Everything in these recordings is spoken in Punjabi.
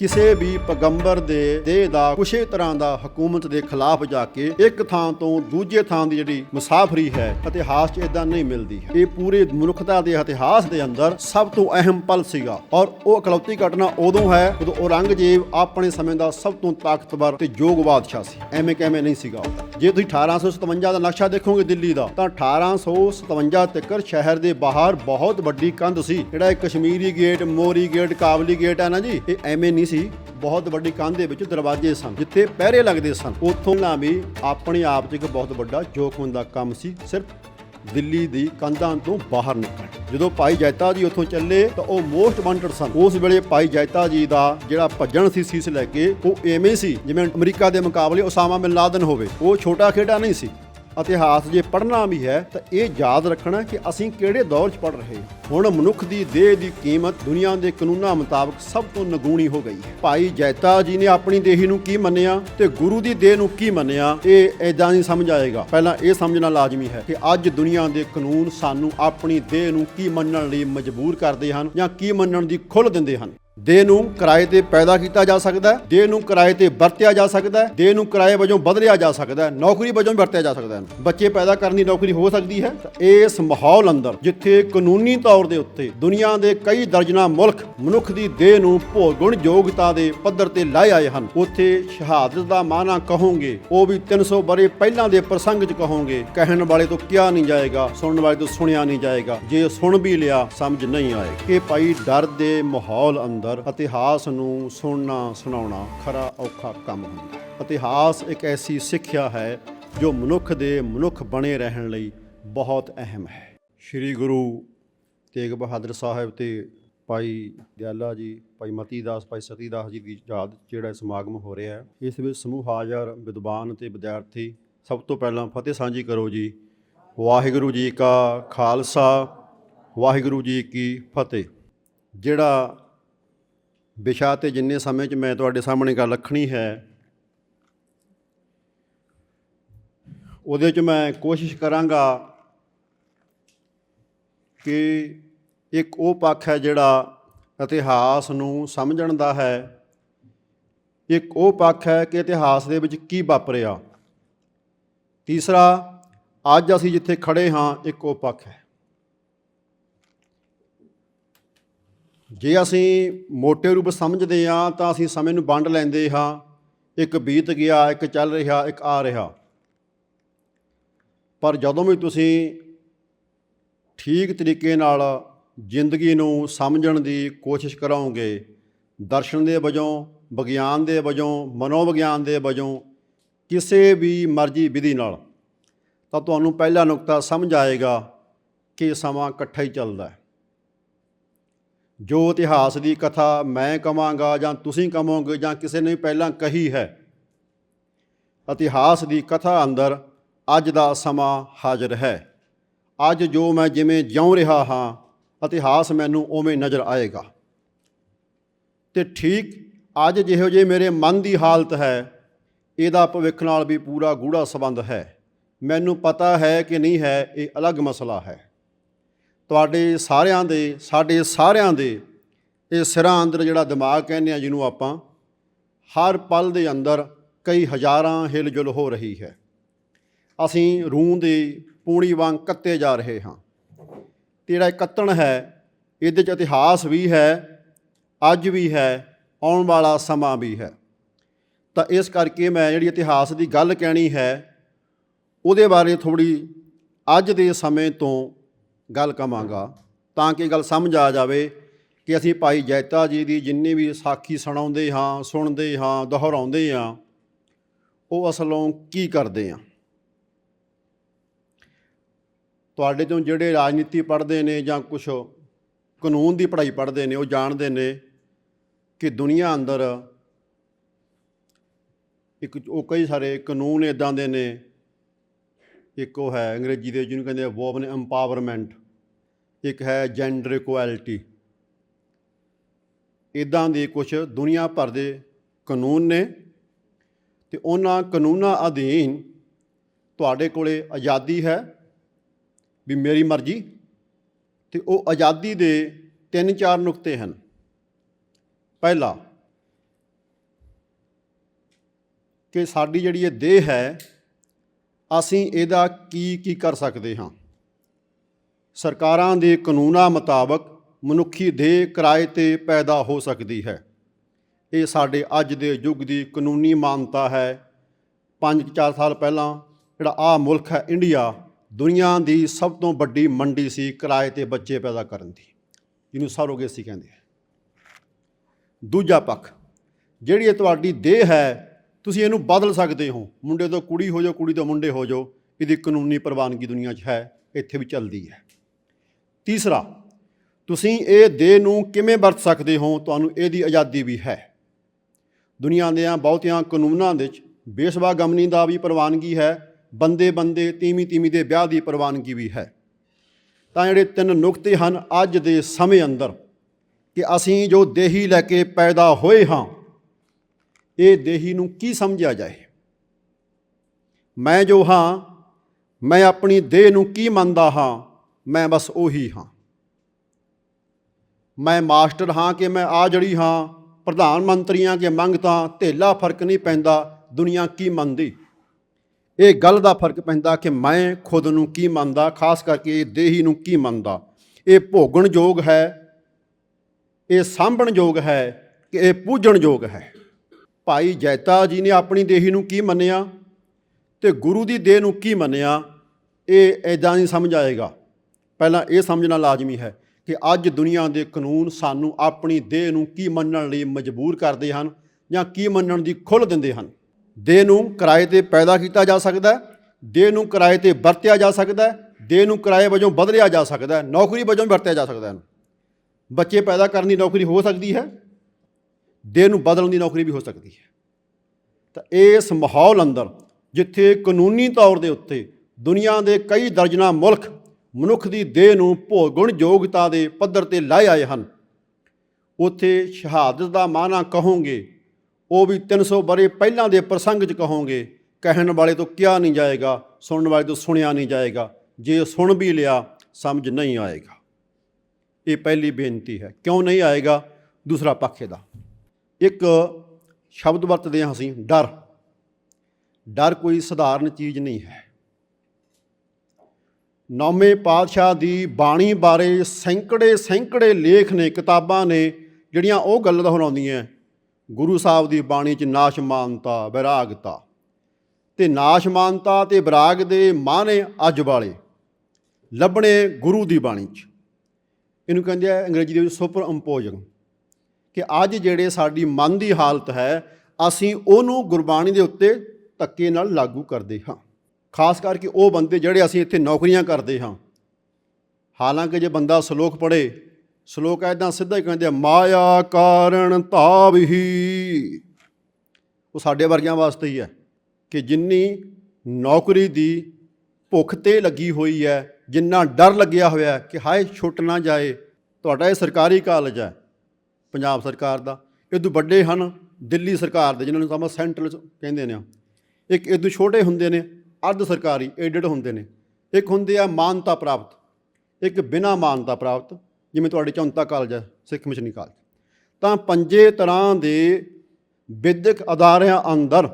ਕਿਸੇ ਵੀ ਪੈਗੰਬਰ ਦੇ ਦੇਹ ਦਾ ਕਿਸੇ ਤਰ੍ਹਾਂ ਦਾ ਹਕੂਮਤ ਦੇ ਖਿਲਾਫ ਜਾ ਕੇ ਇੱਕ ਥਾਂ ਤੋਂ ਦੂਜੇ ਥਾਂ ਦੀ ਜਿਹੜੀ ਮੁਸਾਫਰੀ ਹੈ, ਇਤਿਹਾਸ 'ਚ ਇਦਾਂ ਨਹੀਂ ਮਿਲਦੀ। ਇਹ ਪੂਰੇ ਮਨੁੱਖਤਾ ਦੇ ਇਤਿਹਾਸ ਦੇ ਅੰਦਰ ਸਭ ਤੋਂ ਅਹਿਮ ਪਲ ਸੀਗਾ ਔਰ ਉਹ ਇਕਲੌਤੀ ਘਟਨਾ ਉਦੋਂ ਹੈ ਜਦੋਂ ਔਰੰਗਜ਼ੇਬ ਆਪਣੇ ਸਮੇਂ ਦਾ ਸਭ ਤੋਂ ਤਾਕਤਵਰ ਤੇ ਯੋਗ ਬਾਦਸ਼ਾਹ ਸੀ। ਐਵੇਂ ਕਿਵੇਂ ਨਹੀਂ ਸੀਗਾ ਜੇ ਤੁਸੀਂ 1857 ਦਾ ਨਕਸ਼ਾ ਦੇਖੋਗੇ ਦਿੱਲੀ ਦਾ, ਤਾਂ 1857 ਤੱਕ ਸ਼ਹਿਰ ਦੇ ਬਾਹਰ ਬਹੁਤ ਵੱਡੀ ਕੰਧ ਸੀ। ਜਿਹੜਾ ਇਹ Kashmiri gate, Mori gate, Kabuli gate ਹੈ ਨਾ ਜੀ, ਇਹ ਐਵੇਂ ਨਹੀਂ ਸੀ, ਬਹੁਤ ਵੱਡੀ ਕੰਧ ਦੇ ਵਿੱਚ ਦਰਵਾਜ਼ੇ ਸਨ, ਜਿੱਥੇ ਪਹਿਰੇ ਲੱਗਦੇ ਸਨ। ਉੱਥੋਂ ਨਾ ਵੀ ਆਪਣੇ ਆਪ 'ਚ ਇੱਕ ਬਹੁਤ ਵੱਡਾ ਜੋਖਮ ਦਾ ਕੰਮ ਸੀ, ਸਿਰਫ ਦਿੱਲੀ ਦੀ ਕੰਧਾਂ ਤੋਂ ਬਾਹਰ ਨਿਕਲਣ। ਜਦੋਂ ਭਾਈ ਜੈਤਾ ਜੀ ਉੱਥੋਂ ਚੱਲੇ ਤਾਂ ਉਹ ਮੋਸਟ ਵਾਂਟਡ ਸਨ। ਉਸ ਵੇਲੇ ਭਾਈ ਜੈਤਾ ਜੀ ਦਾ ਜਿਹੜਾ ਭੱਜਣ ਸੀ ਸੀਸ ਲੈ ਕੇ, ਉਹ ਐਵੇਂ ਸੀ ਜਿਵੇਂ ਅਮਰੀਕਾ ਦੇ ਮੁਕਾਬਲੇ ਉਸਾਮਾ ਬਿਨ ਲਾਦਨ ਹੋਵੇ। ਉਹ ਛੋਟਾ ਖੇਡਾ ਨਹੀਂ ਸੀ। ਇਤਿਹਾਸ ਜੇ ਪੜ੍ਹਨਾ ਵੀ ਹੈ, ਤਾਂ ਇਹ ਯਾਦ ਰੱਖਣਾ ਕਿ ਅਸੀਂ ਕਿਹੜੇ ਦੌਰ 'ਚ ਪੜ ਰਹੇ ਹੁਣ ਮਨੁੱਖ ਦੀ ਦੇਹ ਦੀ ਕੀਮਤ ਦੁਨੀਆ ਦੇ ਕਾਨੂੰਨਾਂ ਮੁਤਾਬਕ ਸਭ ਤੋਂ ਨਗੂਣੀ ਹੋ ਗਈ ਹੈ। ਭਾਈ ਜੈਤਾ ਜੀ ਨੇ ਆਪਣੀ ਦੇਹੀ ਨੂੰ ਕੀ ਮੰਨਿਆ ਤੇ ਗੁਰੂ ਦੀ ਦੇਹ ਨੂੰ ਕੀ ਮੰਨਿਆ, ਇਹ ਐਦਾਂ ਨਹੀਂ ਸਮਝ ਆਏਗਾ। ਪਹਿਲਾਂ ਇਹ ਸਮਝਣਾ ਲਾਜ਼ਮੀ ਹੈ ਕਿ ਅੱਜ ਦੁਨੀਆ ਦੇ ਕਾਨੂੰਨ ਸਾਨੂੰ ਆਪਣੀ ਦੇਹ ਨੂੰ ਕੀ ਮੰਨਣ ਲਈ ਮਜਬੂਰ ਕਰਦੇ ਹਨ ਜਾਂ ਕੀ ਮੰਨਣ ਦੀ ਖੁੱਲ੍ਹ ਦਿੰਦੇ ਹਨ। ਦੇਹ ਨੂੰ ਕਿਰਾਏ ਤੇ ਪੈਦਾ ਕੀਤਾ ਜਾ ਸਕਦਾ ਹੈ ਦੇਹ ਨੂੰ ਕਿਰਾਏ ਤੇ ਵਰਤਿਆ ਜਾ ਸਕਦਾ ਹੈ ਦੇਹ ਨੂੰ ਕਿਰਾਏ ਵਜੋਂ ਬਦਲਿਆ ਜਾ ਸਕਦਾ ਹੈ, ਨੌਕਰੀ ਵਜੋਂ ਵੀ ਵਰਤਿਆ ਜਾ ਸਕਦਾ ਹੈ। ਬੱਚੇ ਪੈਦਾ ਕਰਨ ਦੀ ਨੌਕਰੀ ਹੋ ਸਕਦੀ ਹੈ। ਇਸ ਮਾਹੌਲ ਅੰਦਰ ਜਿੱਥੇ ਕਾਨੂੰਨੀ ਤੌਰ ਦੇ ਉੱਤੇ ਦੁਨੀਆ ਦੇ ਕਈ ਦਰਜਨਾ ਮੁਲਕ ਮਨੁੱਖ ਦੀ ਦੇਹ ਨੂੰ ਭੋਗਣ ਯੋਗਤਾ ਦੇ ਪੱਧਰ ਤੇ ਲਾਏ ਆਏ ਹਨ, ਉੱਥੇ ਸ਼ਹਾਦਤ ਦਾ ਮਾਨਾ ਕਹੋਗੇ, ਉਹ ਵੀ 300 ਬਰੇ ਪਹਿਲਾਂ ਦੇ ਪ੍ਰਸੰਗ 'ਚ ਕਹੋਗੇ, ਕਹਿਣ ਵਾਲੇ ਤੋਂ ਕਿਹਾ ਨਹੀਂ ਜਾਏਗਾ, ਸੁਣਨ ਵਾਲੇ ਤੋਂ ਸੁਣਿਆ ਨਹੀਂ ਜਾਏਗਾ, ਜੇ ਸੁਣ ਵੀ ਲਿਆ ਸਮਝ ਨਹੀਂ ਆਏ ਕਿ ਭਾਈ ਡਰ ਦੇ ਮਾਹੌਲ ਅੰਦਰ ਇਤਿਹਾਸ ਨੂੰ ਸੁਣਨਾ, ਸੁਣਾਉਣਾ ਖਰਾ ਔਖਾ ਕੰਮ ਹੁੰਦਾ। ਇਤਿਹਾਸ ਇੱਕ ਐਸੀ ਸਿੱਖਿਆ ਹੈ ਜੋ ਮਨੁੱਖ ਦੇ ਮਨੁੱਖ ਬਣੇ ਰਹਿਣ ਲਈ ਬਹੁਤ ਅਹਿਮ ਹੈ। ਸ੍ਰੀ ਗੁਰੂ ਤੇਗ ਬਹਾਦਰ ਸਾਹਿਬ ਤੇ ਭਾਈ ਦਿਆਲਾ ਜੀ, ਭਾਈ ਮਤੀ ਦਾਸ ਭਾਈ ਸਤੀ ਦਾਸ ਜੀ ਦੀ ਯਾਦ ਜਿਹੜਾ ਸਮਾਗਮ ਹੋ ਰਿਹਾ ਹੈ, ਇਸ ਵਿੱਚ ਸਮੂਹ ਹਾਜ਼ਰ, ਵਿਦਵਾਨ ਤੇ ਵਿਦਿਆਰਥੀ ਸਭ ਤੋਂ ਪਹਿਲਾਂ ਫਤਿਹ ਸਾਂਝੀ ਕਰੋ ਜੀ। ਵਾਹਿਗੁਰੂ ਜੀ ਕਾ ਖਾਲਸਾ, ਵਾਹਿਗੁਰੂ ਜੀ ਕੀ ਫਤਿਹ। ਜਿਹੜਾ ਵਿਸ਼ਾ ਤੇ ਜਿੰਨੇ ਸਮੇਂ 'ਚ ਮੈਂ ਤੁਹਾਡੇ ਸਾਹਮਣੇ ਗੱਲ ਰੱਖਣੀ ਹੈ, ਉਹਦੇ 'ਚ ਮੈਂ ਕੋਸ਼ਿਸ਼ ਕਰਾਂਗਾ ਕਿ ਇੱਕ ਉਹ ਪੱਖ ਹੈ ਜਿਹੜਾ ਇਤਿਹਾਸ ਨੂੰ ਸਮਝਣ ਦਾ ਹੈ, ਇੱਕ ਉਹ ਪੱਖ ਹੈ ਕਿ ਇਤਿਹਾਸ ਦੇ ਵਿੱਚ ਕੀ ਵਾਪਰਿਆ। ਤੀਸਰਾ, ਅੱਜ ਅਸੀਂ ਜਿੱਥੇ ਖੜੇ ਹਾਂ, ਇੱਕ ਉਹ ਪੱਖ ਹੈ। ਜੇ ਅਸੀਂ ਮੋٹے ਰੂਪ ਸਮਝਦੇ ਹਾਂ, ਤਾਂ ਅਸੀਂ ਸਮੇਂ ਨੂੰ ਵੰਡ ਲੈਂਦੇ ਹਾਂ। ਇੱਕ ਬੀਤ ਗਿਆ, ਇੱਕ ਚੱਲ ਰਿਹਾ, ਇੱਕ ਆ ਰਿਹਾ। ਪਰ ਜਦੋਂ ਵੀ ਤੁਸੀਂ ਠੀਕ ਤਰੀਕੇ ਨਾਲ ਜ਼ਿੰਦਗੀ ਨੂੰ ਸਮਝਣ ਦੀ ਕੋਸ਼ਿਸ਼ ਕਰੋਗੇ ਦਰਸ਼ਨ ਦੇ ਵਜੋਂ, ਵਿਗਿਆਨ ਦੇ ਵਜੋਂ, ਮਨੋਵਿਗਿਆਨ ਦੇ ਵਜੋਂ, ਕਿਸੇ ਵੀ ਮਰਜ਼ੀ ਵਿਧੀ ਨਾਲ, ਤਾਂ ਤੁਹਾਨੂੰ ਪਹਿਲਾ ਨੁਕਤਾ ਸਮਝ ਆਏਗਾ ਕਿ ਸਮਾਂ ਇਕੱਠਾ ਹੀ ਚੱਲਦਾ ਹੈ। ਜੋ ਇਤਿਹਾਸ ਦੀ ਕਥਾ ਮੈਂ ਕਵਾਂਗਾ ਜਾਂ ਤੁਸੀਂ ਕਹੋਗੇ ਜਾਂ ਕਿਸੇ ਨੇ ਪਹਿਲਾਂ ਕਹੀ ਹੈ, ਇਤਿਹਾਸ ਦੀ ਕਥਾ ਅੰਦਰ ਅੱਜ ਦਾ ਸਮਾਂ ਹਾਜ਼ਰ ਹੈ। ਅੱਜ ਜੋ ਮੈਂ ਜਿਵੇਂ ਜਿਉਂ ਰਿਹਾ ਹਾਂ, ਇਤਿਹਾਸ ਮੈਨੂੰ ਉਵੇਂ ਨਜ਼ਰ ਆਏਗਾ। ਤੇ ਠੀਕ ਅੱਜ ਜਿਹੋ ਜੇ ਮੇਰੇ ਮਨ ਦੀ ਹਾਲਤ ਹੈ, ਇਹਦਾ ਭਵਿੱਖ ਨਾਲ ਵੀ ਪੂਰਾ ਗੂੜਾ ਸੰਬੰਧ ਹੈ। ਮੈਨੂੰ ਪਤਾ ਹੈ ਕਿ ਨਹੀਂ ਹੈ, ਇਹ ਅਲੱਗ ਮਸਲਾ ਹੈ। ਤੁਹਾਡੇ ਸਾਰਿਆਂ ਦੇ, ਸਾਡੇ ਸਾਰਿਆਂ ਦੇ ਇਹ ਸਿਰਾਂ ਅੰਦਰ ਜਿਹੜਾ ਦਿਮਾਗ ਕਹਿੰਦੇ ਆ ਜਿਹਨੂੰ ਆਪਾਂ, ਹਰ ਪਲ ਦੇ ਅੰਦਰ ਕਈ ਹਜ਼ਾਰਾਂ ਹਿਲਜੁਲ ਹੋ ਰਹੀ ਹੈ। ਅਸੀਂ ਰੂਹ ਦੇ ਪੂਣੀ ਵਾਂਗ ਕੱਤੇ ਜਾ ਰਹੇ ਹਾਂ। ਤੇ ਜਿਹੜਾ ਕੱਤਣ ਹੈ, ਇਹਦੇ 'ਚ ਇਤਿਹਾਸ ਵੀ ਹੈ, ਅੱਜ ਵੀ ਹੈ, ਆਉਣ ਵਾਲਾ ਸਮਾਂ ਵੀ ਹੈ। ਤਾਂ ਇਸ ਕਰਕੇ ਮੈਂ ਜਿਹੜੀ ਇਤਿਹਾਸ ਦੀ ਗੱਲ ਕਹਿਣੀ ਹੈ, ਉਹਦੇ ਬਾਰੇ ਥੋੜੀ ਅੱਜ ਦੇ ਸਮੇਂ ਤੋਂ ਗੱਲ ਕਵਾਂਗਾ, ਤਾਂ ਕਿ ਗੱਲ ਸਮਝ ਆ ਜਾਵੇ ਕਿ ਅਸੀਂ ਭਾਈ ਜੈਤਾ ਜੀ ਦੀ ਜਿੰਨੀ ਵੀ ਸਾਖੀ ਸੁਣਾਉਂਦੇ ਹਾਂ, ਸੁਣਦੇ ਹਾਂ, ਦੁਹਰਾਉਂਦੇ ਹਾਂ, ਉਹ ਅਸਲੋਂ ਕੀ ਕਰਦੇ ਹਾਂ? ਤੁਹਾਡੇ ਤੋਂ ਜਿਹੜੇ ਰਾਜਨੀਤੀ ਪੜ੍ਹਦੇ ਨੇ ਜਾਂ ਕੁਝ ਕਾਨੂੰਨ ਦੀ ਪੜ੍ਹਾਈ ਪੜ੍ਹਦੇ ਨੇ, ਉਹ ਜਾਣਦੇ ਨੇ ਕਿ ਦੁਨੀਆ ਅੰਦਰ ਇੱਕ ਉਹ ਕਈ ਸਾਰੇ ਕਾਨੂੰਨ ਇਦਾਂ ਦੇ ਨੇ, ਇੱਕ ਉਹ ਹੈ ਅੰਗਰੇਜ਼ੀ ਦੇ ਜਿਹਨੂੰ ਕਹਿੰਦੇ ਆ ਵੋਮਨ ਐਮਪਾਵਰਮੈਂਟ ਇੱਕ ਹੈ ਜੈਂਡਰ ਇਕੁਐਲਿਟੀ ਇਦਾਂ ਦੇ ਕੁਝ ਦੁਨੀਆ ਭਰ ਦੇ ਕਾਨੂੰਨ ਨੇ ਤੇ ਉਹਨਾਂ ਕਾਨੂੰਨਾਂ ਅਧੀਨ ਤੁਹਾਡੇ ਕੋਲੇ ਆਜ਼ਾਦੀ ਹੈ ਵੀ ਮੇਰੀ ਮਰਜ਼ੀ ਤੇ ਉਹ ਆਜ਼ਾਦੀ ਦੇ ਤਿੰਨ ਚਾਰ ਨੁਕਤੇ ਹਨ। ਪਹਿਲਾ, ਕਿ ਸਾਡੀ ਜਿਹੜੀ ਇਹ ਦੇਹ ਹੈ, ਅਸੀਂ ਇਹਦਾ ਕੀ ਕੀ ਕਰ ਸਕਦੇ ਹਾਂ? ਸਰਕਾਰਾਂ ਦੇ ਕਾਨੂੰਨਾਂ ਮੁਤਾਬਕ ਮਨੁੱਖੀ ਦੇਹ ਕਿਰਾਏ ਤੇ ਪੈਦਾ ਹੋ ਸਕਦੀ ਹੈ। ਇਹ ਸਾਡੇ ਅੱਜ ਦੇ ਯੁੱਗ ਦੀ ਕਾਨੂੰਨੀ ਮਾਨਤਾ ਹੈ। 5-4 ਸਾਲ ਪਹਿਲਾਂ ਜਿਹੜਾ ਆ ਮੁਲਕ ਹੈ ਇੰਡੀਆ, ਦੁਨੀਆ ਦੀ ਸਭ ਤੋਂ ਵੱਡੀ ਮੰਡੀ ਸੀ ਕਿਰਾਏ ਤੇ ਬੱਚੇ ਪੈਦਾ ਕਰਨ ਦੀ। ਜਿਹਨੂੰ ਸਰੋਗੇਸੀ ਕਹਿੰਦੇ ਆ। ਦੂਜਾ ਪੱਖ, ਜਿਹੜੀ ਇਹ ਤੁਹਾਡੀ ਦੇਹ ਹੈ, ਤੁਸੀਂ ਇਹਨੂੰ ਬਦਲ ਸਕਦੇ ਹੋ। ਮੁੰਡੇ ਤੋਂ ਕੁੜੀ ਹੋ ਜਾਓ, ਕੁੜੀ ਤੋਂ ਮੁੰਡੇ ਹੋ ਜਾਓ। ਇਹਦੀ ਕਾਨੂੰਨੀ ਪ੍ਰਵਾਨਗੀ ਦੁਨੀਆ 'ਚ ਹੈ, ਇੱਥੇ ਵੀ ਚੱਲਦੀ ਹੈ। ਤੀਸਰਾ, ਤੁਸੀਂ ਇਹ ਦੇਹ ਨੂੰ ਕਿਵੇਂ ਵਰਤ ਸਕਦੇ ਹੋ? ਤੁਹਾਨੂੰ ਇਹਦੀ ਆਜ਼ਾਦੀ ਵੀ ਹੈ। ਦੁਨੀਆ ਦੇ ਬਹੁਤਿਆਂ ਕਾਨੂੰਨਾਂ ਦੇ ਵਿੱਚ ਬੇਸਵਾ ਗਮਨੀ ਦਾ ਵੀ ਪ੍ਰਵਾਨਗੀ ਹੈ, ਬੰਦੇ ਬੰਦੇ, ਤੀਵੀਂ ਤੀਵੀਂ ਦੇ ਵਿਆਹ ਦੀ ਪ੍ਰਵਾਨਗੀ ਵੀ ਹੈ। ਤਾਂ ਜਿਹੜੇ ਤਿੰਨ ਨੁਕਤੇ ਹਨ ਅੱਜ ਦੇ ਸਮੇਂ ਅੰਦਰ ਕਿ ਅਸੀਂ ਜੋ ਦੇਹੀ ਲੈ ਕੇ ਪੈਦਾ ਹੋਏ ਹਾਂ, ਇਹ ਦੇਹੀ ਨੂੰ ਕੀ ਸਮਝਿਆ ਜਾਏ? ਮੈਂ ਜੋ ਹਾਂ, ਮੈਂ ਆਪਣੀ ਦੇਹ ਨੂੰ ਕੀ ਮੰਨਦਾ ਹਾਂ? ਮੈਂ ਬਸ ਉਹੀ ਹਾਂ। ਮੈਂ ਮਾਸਟਰ ਹਾਂ ਕਿ ਮੈਂ ਆ ਜੜੀ ਹਾਂ, ਪ੍ਰਧਾਨ ਮੰਤਰੀਆਂ ਕੇ ਮੰਗਤਾ ਢੇਲਾ ਫ਼ਰਕ ਨਹੀਂ ਪੈਂਦਾ ਦੁਨੀਆ ਕੀ ਮੰਨਦੀ। ਇਹ ਗੱਲ ਦਾ ਫ਼ਰਕ ਪੈਂਦਾ ਕਿ ਮੈਂ ਖੁਦ ਨੂੰ ਕੀ ਮੰਨਦਾ, ਖਾਸ ਕਰਕੇ ਇਹ ਦੇਹੀ ਨੂੰ ਕੀ ਮੰਨਦਾ। ਇਹ ਭੋਗਣ ਯੋਗ ਹੈ, ਇਹ ਸਾਂਭਣ ਯੋਗ ਹੈ ਕਿ ਇਹ ਪੂਜਣ ਯੋਗ ਹੈ। ਭਾਈ ਜੈਤਾ ਜੀ ਨੇ ਆਪਣੀ ਦੇਹੀ ਨੂੰ ਕੀ ਮੰਨਿਆ ਤੇ ਗੁਰੂ ਦੀ ਦੇਹ ਨੂੰ ਕੀ ਮੰਨਿਆ, ਇਹ ਐਦਾਂ ਨਹੀਂ ਸਮਝ ਆਏਗਾ। ਪਹਿਲਾਂ ਇਹ ਸਮਝਣਾ ਲਾਜ਼ਮੀ ਹੈ ਕਿ ਅੱਜ ਦੁਨੀਆ ਦੇ ਕਾਨੂੰਨ ਸਾਨੂੰ ਆਪਣੀ ਦੇਹ ਨੂੰ ਕੀ ਮੰਨਣ ਲਈ ਮਜਬੂਰ ਕਰਦੇ ਹਨ ਜਾਂ ਕੀ ਮੰਨਣ ਦੀ ਖੁੱਲ੍ਹ ਦਿੰਦੇ ਹਨ। ਦੇਹ ਨੂੰ ਕਿਰਾਏ ਤੇ ਪੈਦਾ ਕੀਤਾ ਜਾ ਸਕਦਾ ਹੈ, ਦੇਹ ਨੂੰ ਕਿਰਾਏ ਤੇ ਵਰਤਿਆ ਜਾ ਸਕਦਾ ਹੈ, ਦੇਹ ਨੂੰ ਕਿਰਾਏ ਵਜੋਂ ਬਦਲਿਆ ਜਾ ਸਕਦਾ ਹੈ, ਨੌਕਰੀ ਵਜੋਂ ਵੀ ਵਰਤਿਆ ਜਾ ਸਕਦਾ ਹੈ ਬੱਚੇ ਪੈਦਾ ਕਰਨ ਦੀ ਨੌਕਰੀ ਹੋ ਸਕਦੀ ਹੈ, ਦੇਹ ਨੂੰ ਬਦਲਣ ਦੀ ਨੌਕਰੀ ਵੀ ਹੋ ਸਕਦੀ ਹੈ। ਤਾਂ ਇਸ ਮਾਹੌਲ ਅੰਦਰ ਜਿੱਥੇ ਕਾਨੂੰਨੀ ਤੌਰ ਦੇ ਉੱਤੇ ਦੁਨੀਆ ਦੇ ਕਈ ਦਰਜਨਾ ਮੁਲਕ ਮਨੁੱਖ ਦੀ ਦੇਹ ਨੂੰ ਭੋਗਣ ਯੋਗਤਾ ਦੇ ਪੱਧਰ ਤੇ ਲਾਏ ਆਏ ਹਨ। ਉੱਥੇ ਸ਼ਹਾਦਤ ਦਾ ਮਾਨਾ ਕਹੋਗੇ, ਉਹ ਵੀ 300 ਬਰੇ ਪਹਿਲਾਂ ਦੇ ਪ੍ਰਸੰਗ 'ਚ ਕਹੋਗੇ, ਕਹਿਣ ਵਾਲੇ ਤੋਂ ਕਿਹਾ ਨਹੀਂ ਜਾਏਗਾ, ਸੁਣਨ ਵਾਲੇ ਤੋਂ ਸੁਣਿਆ ਨਹੀਂ ਜਾਏਗਾ, ਜੇ ਸੁਣ ਵੀ ਲਿਆ, ਸਮਝ ਨਹੀਂ ਆਏਗਾ। ਇਹ ਪਹਿਲੀ ਬੇਨਤੀ ਹੈ, ਕਿਉਂ ਨਹੀਂ ਆਏਗਾ? ਦੂਸਰਾ ਪੱਖ ਇਹਦਾ। ਇੱਕ ਸ਼ਬਦ ਵਰਤਦੇ ਹਾਂ ਅਸੀਂ, ਡਰ। ਡਰ ਕੋਈ ਸਧਾਰਨ ਚੀਜ਼ ਨਹੀਂ ਹੈ। ਨੌਵੇਂ ਪਾਤਸ਼ਾਹ ਦੀ ਬਾਣੀ ਬਾਰੇ ਸੈਂਕੜੇ ਸੈਂਕੜੇ ਲੇਖ ਨੇ, ਕਿਤਾਬਾਂ ਨੇ ਜਿਹੜੀਆਂ ਉਹ ਗੱਲ ਦੁਹਰਾਉਂਦੀਆਂ ਗੁਰੂ ਸਾਹਿਬ ਦੀ ਬਾਣੀ 'ਚ ਨਾਸ਼ਮਾਨਤਾ, ਵਿਰਾਗਤਾ। ਤੇ ਨਾਸ਼ਮਾਨਤਾ ਤੇ ਵਿਰਾਗ ਦੇ ਮਾਨੇ ਅੱਜ ਵਾਲੇ, ਲੱਭਣੇ ਗੁਰੂ ਦੀ ਬਾਣੀ 'ਚ। ਇਹਨੂੰ ਕਹਿੰਦੇ ਆ ਅੰਗਰੇਜ਼ੀ ਦੇ ਵਿੱਚ ਸੁਪਰ ਇੰਪੋਜ਼ਿੰਗ ਕਿ ਅੱਜ ਜਿਹੜੇ ਸਾਡੀ ਮਨ ਦੀ ਹਾਲਤ ਹੈ, ਅਸੀਂ ਉਹਨੂੰ ਗੁਰਬਾਣੀ ਦੇ ਉੱਤੇ ਧੱਕੇ ਨਾਲ ਲਾਗੂ ਕਰਦੇ ਹਾਂ। ਖਾਸ ਕਰਕੇ ਉਹ ਬੰਦੇ ਜਿਹੜੇ ਅਸੀਂ ਇੱਥੇ ਨੌਕਰੀਆਂ ਕਰਦੇ ਹਾਂ। ਹਾਲਾਂਕਿ ਜੇ ਬੰਦਾ ਸ਼ਲੋਕ ਪੜ੍ਹੇ, ਸ਼ਲੋਕ ਐਦਾਂ ਸਿੱਧਾ ਹੀ ਕਹਿੰਦੇ ਆ, ਮਾਇਆ ਕਾਰਣ ਤਾਵ ਹੀ। ਉਹ ਸਾਡੇ ਵਰਗਿਆਂ ਵਾਸਤੇ ਹੀ ਹੈ ਕਿ ਜਿੰਨੀ ਨੌਕਰੀ ਦੀ ਭੁੱਖ ਤੇ ਲੱਗੀ ਹੋਈ ਹੈ, ਜਿੰਨਾ ਡਰ ਲੱਗਿਆ ਹੋਇਆ ਕਿ ਹਾਏ ਛੁੱਟ ਨਾ ਜਾਏ, ਤੁਹਾਡਾ ਇਹ ਸਰਕਾਰੀ ਕਾਲਜ ਹੈ, ਪੰਜਾਬ ਸਰਕਾਰ ਦਾ। ਇਹ ਤੋਂ ਵੱਡੇ ਹਨ ਦਿੱਲੀ ਸਰਕਾਰ ਦੇ, ਜਿਨ੍ਹਾਂ ਨੂੰ ਆਪਾਂ ਸੈਂਟਰਲ ਕਹਿੰਦੇ ਨੇ। ਇੱਕ ਇਹ ਤੋਂ ਛੋਟੇ ਹੁੰਦੇ ਨੇ। ਅਰਧ ਸਰਕਾਰੀ ਏਡਡ ਹੁੰਦੇ ਨੇ। ਇੱਕ ਹੁੰਦੇ ਆ ਮਾਨਤਾ ਪ੍ਰਾਪਤ, ਇੱਕ ਬਿਨਾ ਮਾਨਤਾ ਪ੍ਰਾਪਤ, ਜਿਵੇਂ ਤੁਹਾਡੇ ਚੌਂਤਾ ਕਾਲਜ ਹੈ ਸਿੱਖ ਮਿਸ਼ਨੀ ਕਾਲਜ। ਤਾਂ ਪੰਜੇ ਤਰ੍ਹਾਂ ਦੇ ਵਿਦਿਅਕ ਅਦਾਰਿਆਂ ਅੰਦਰ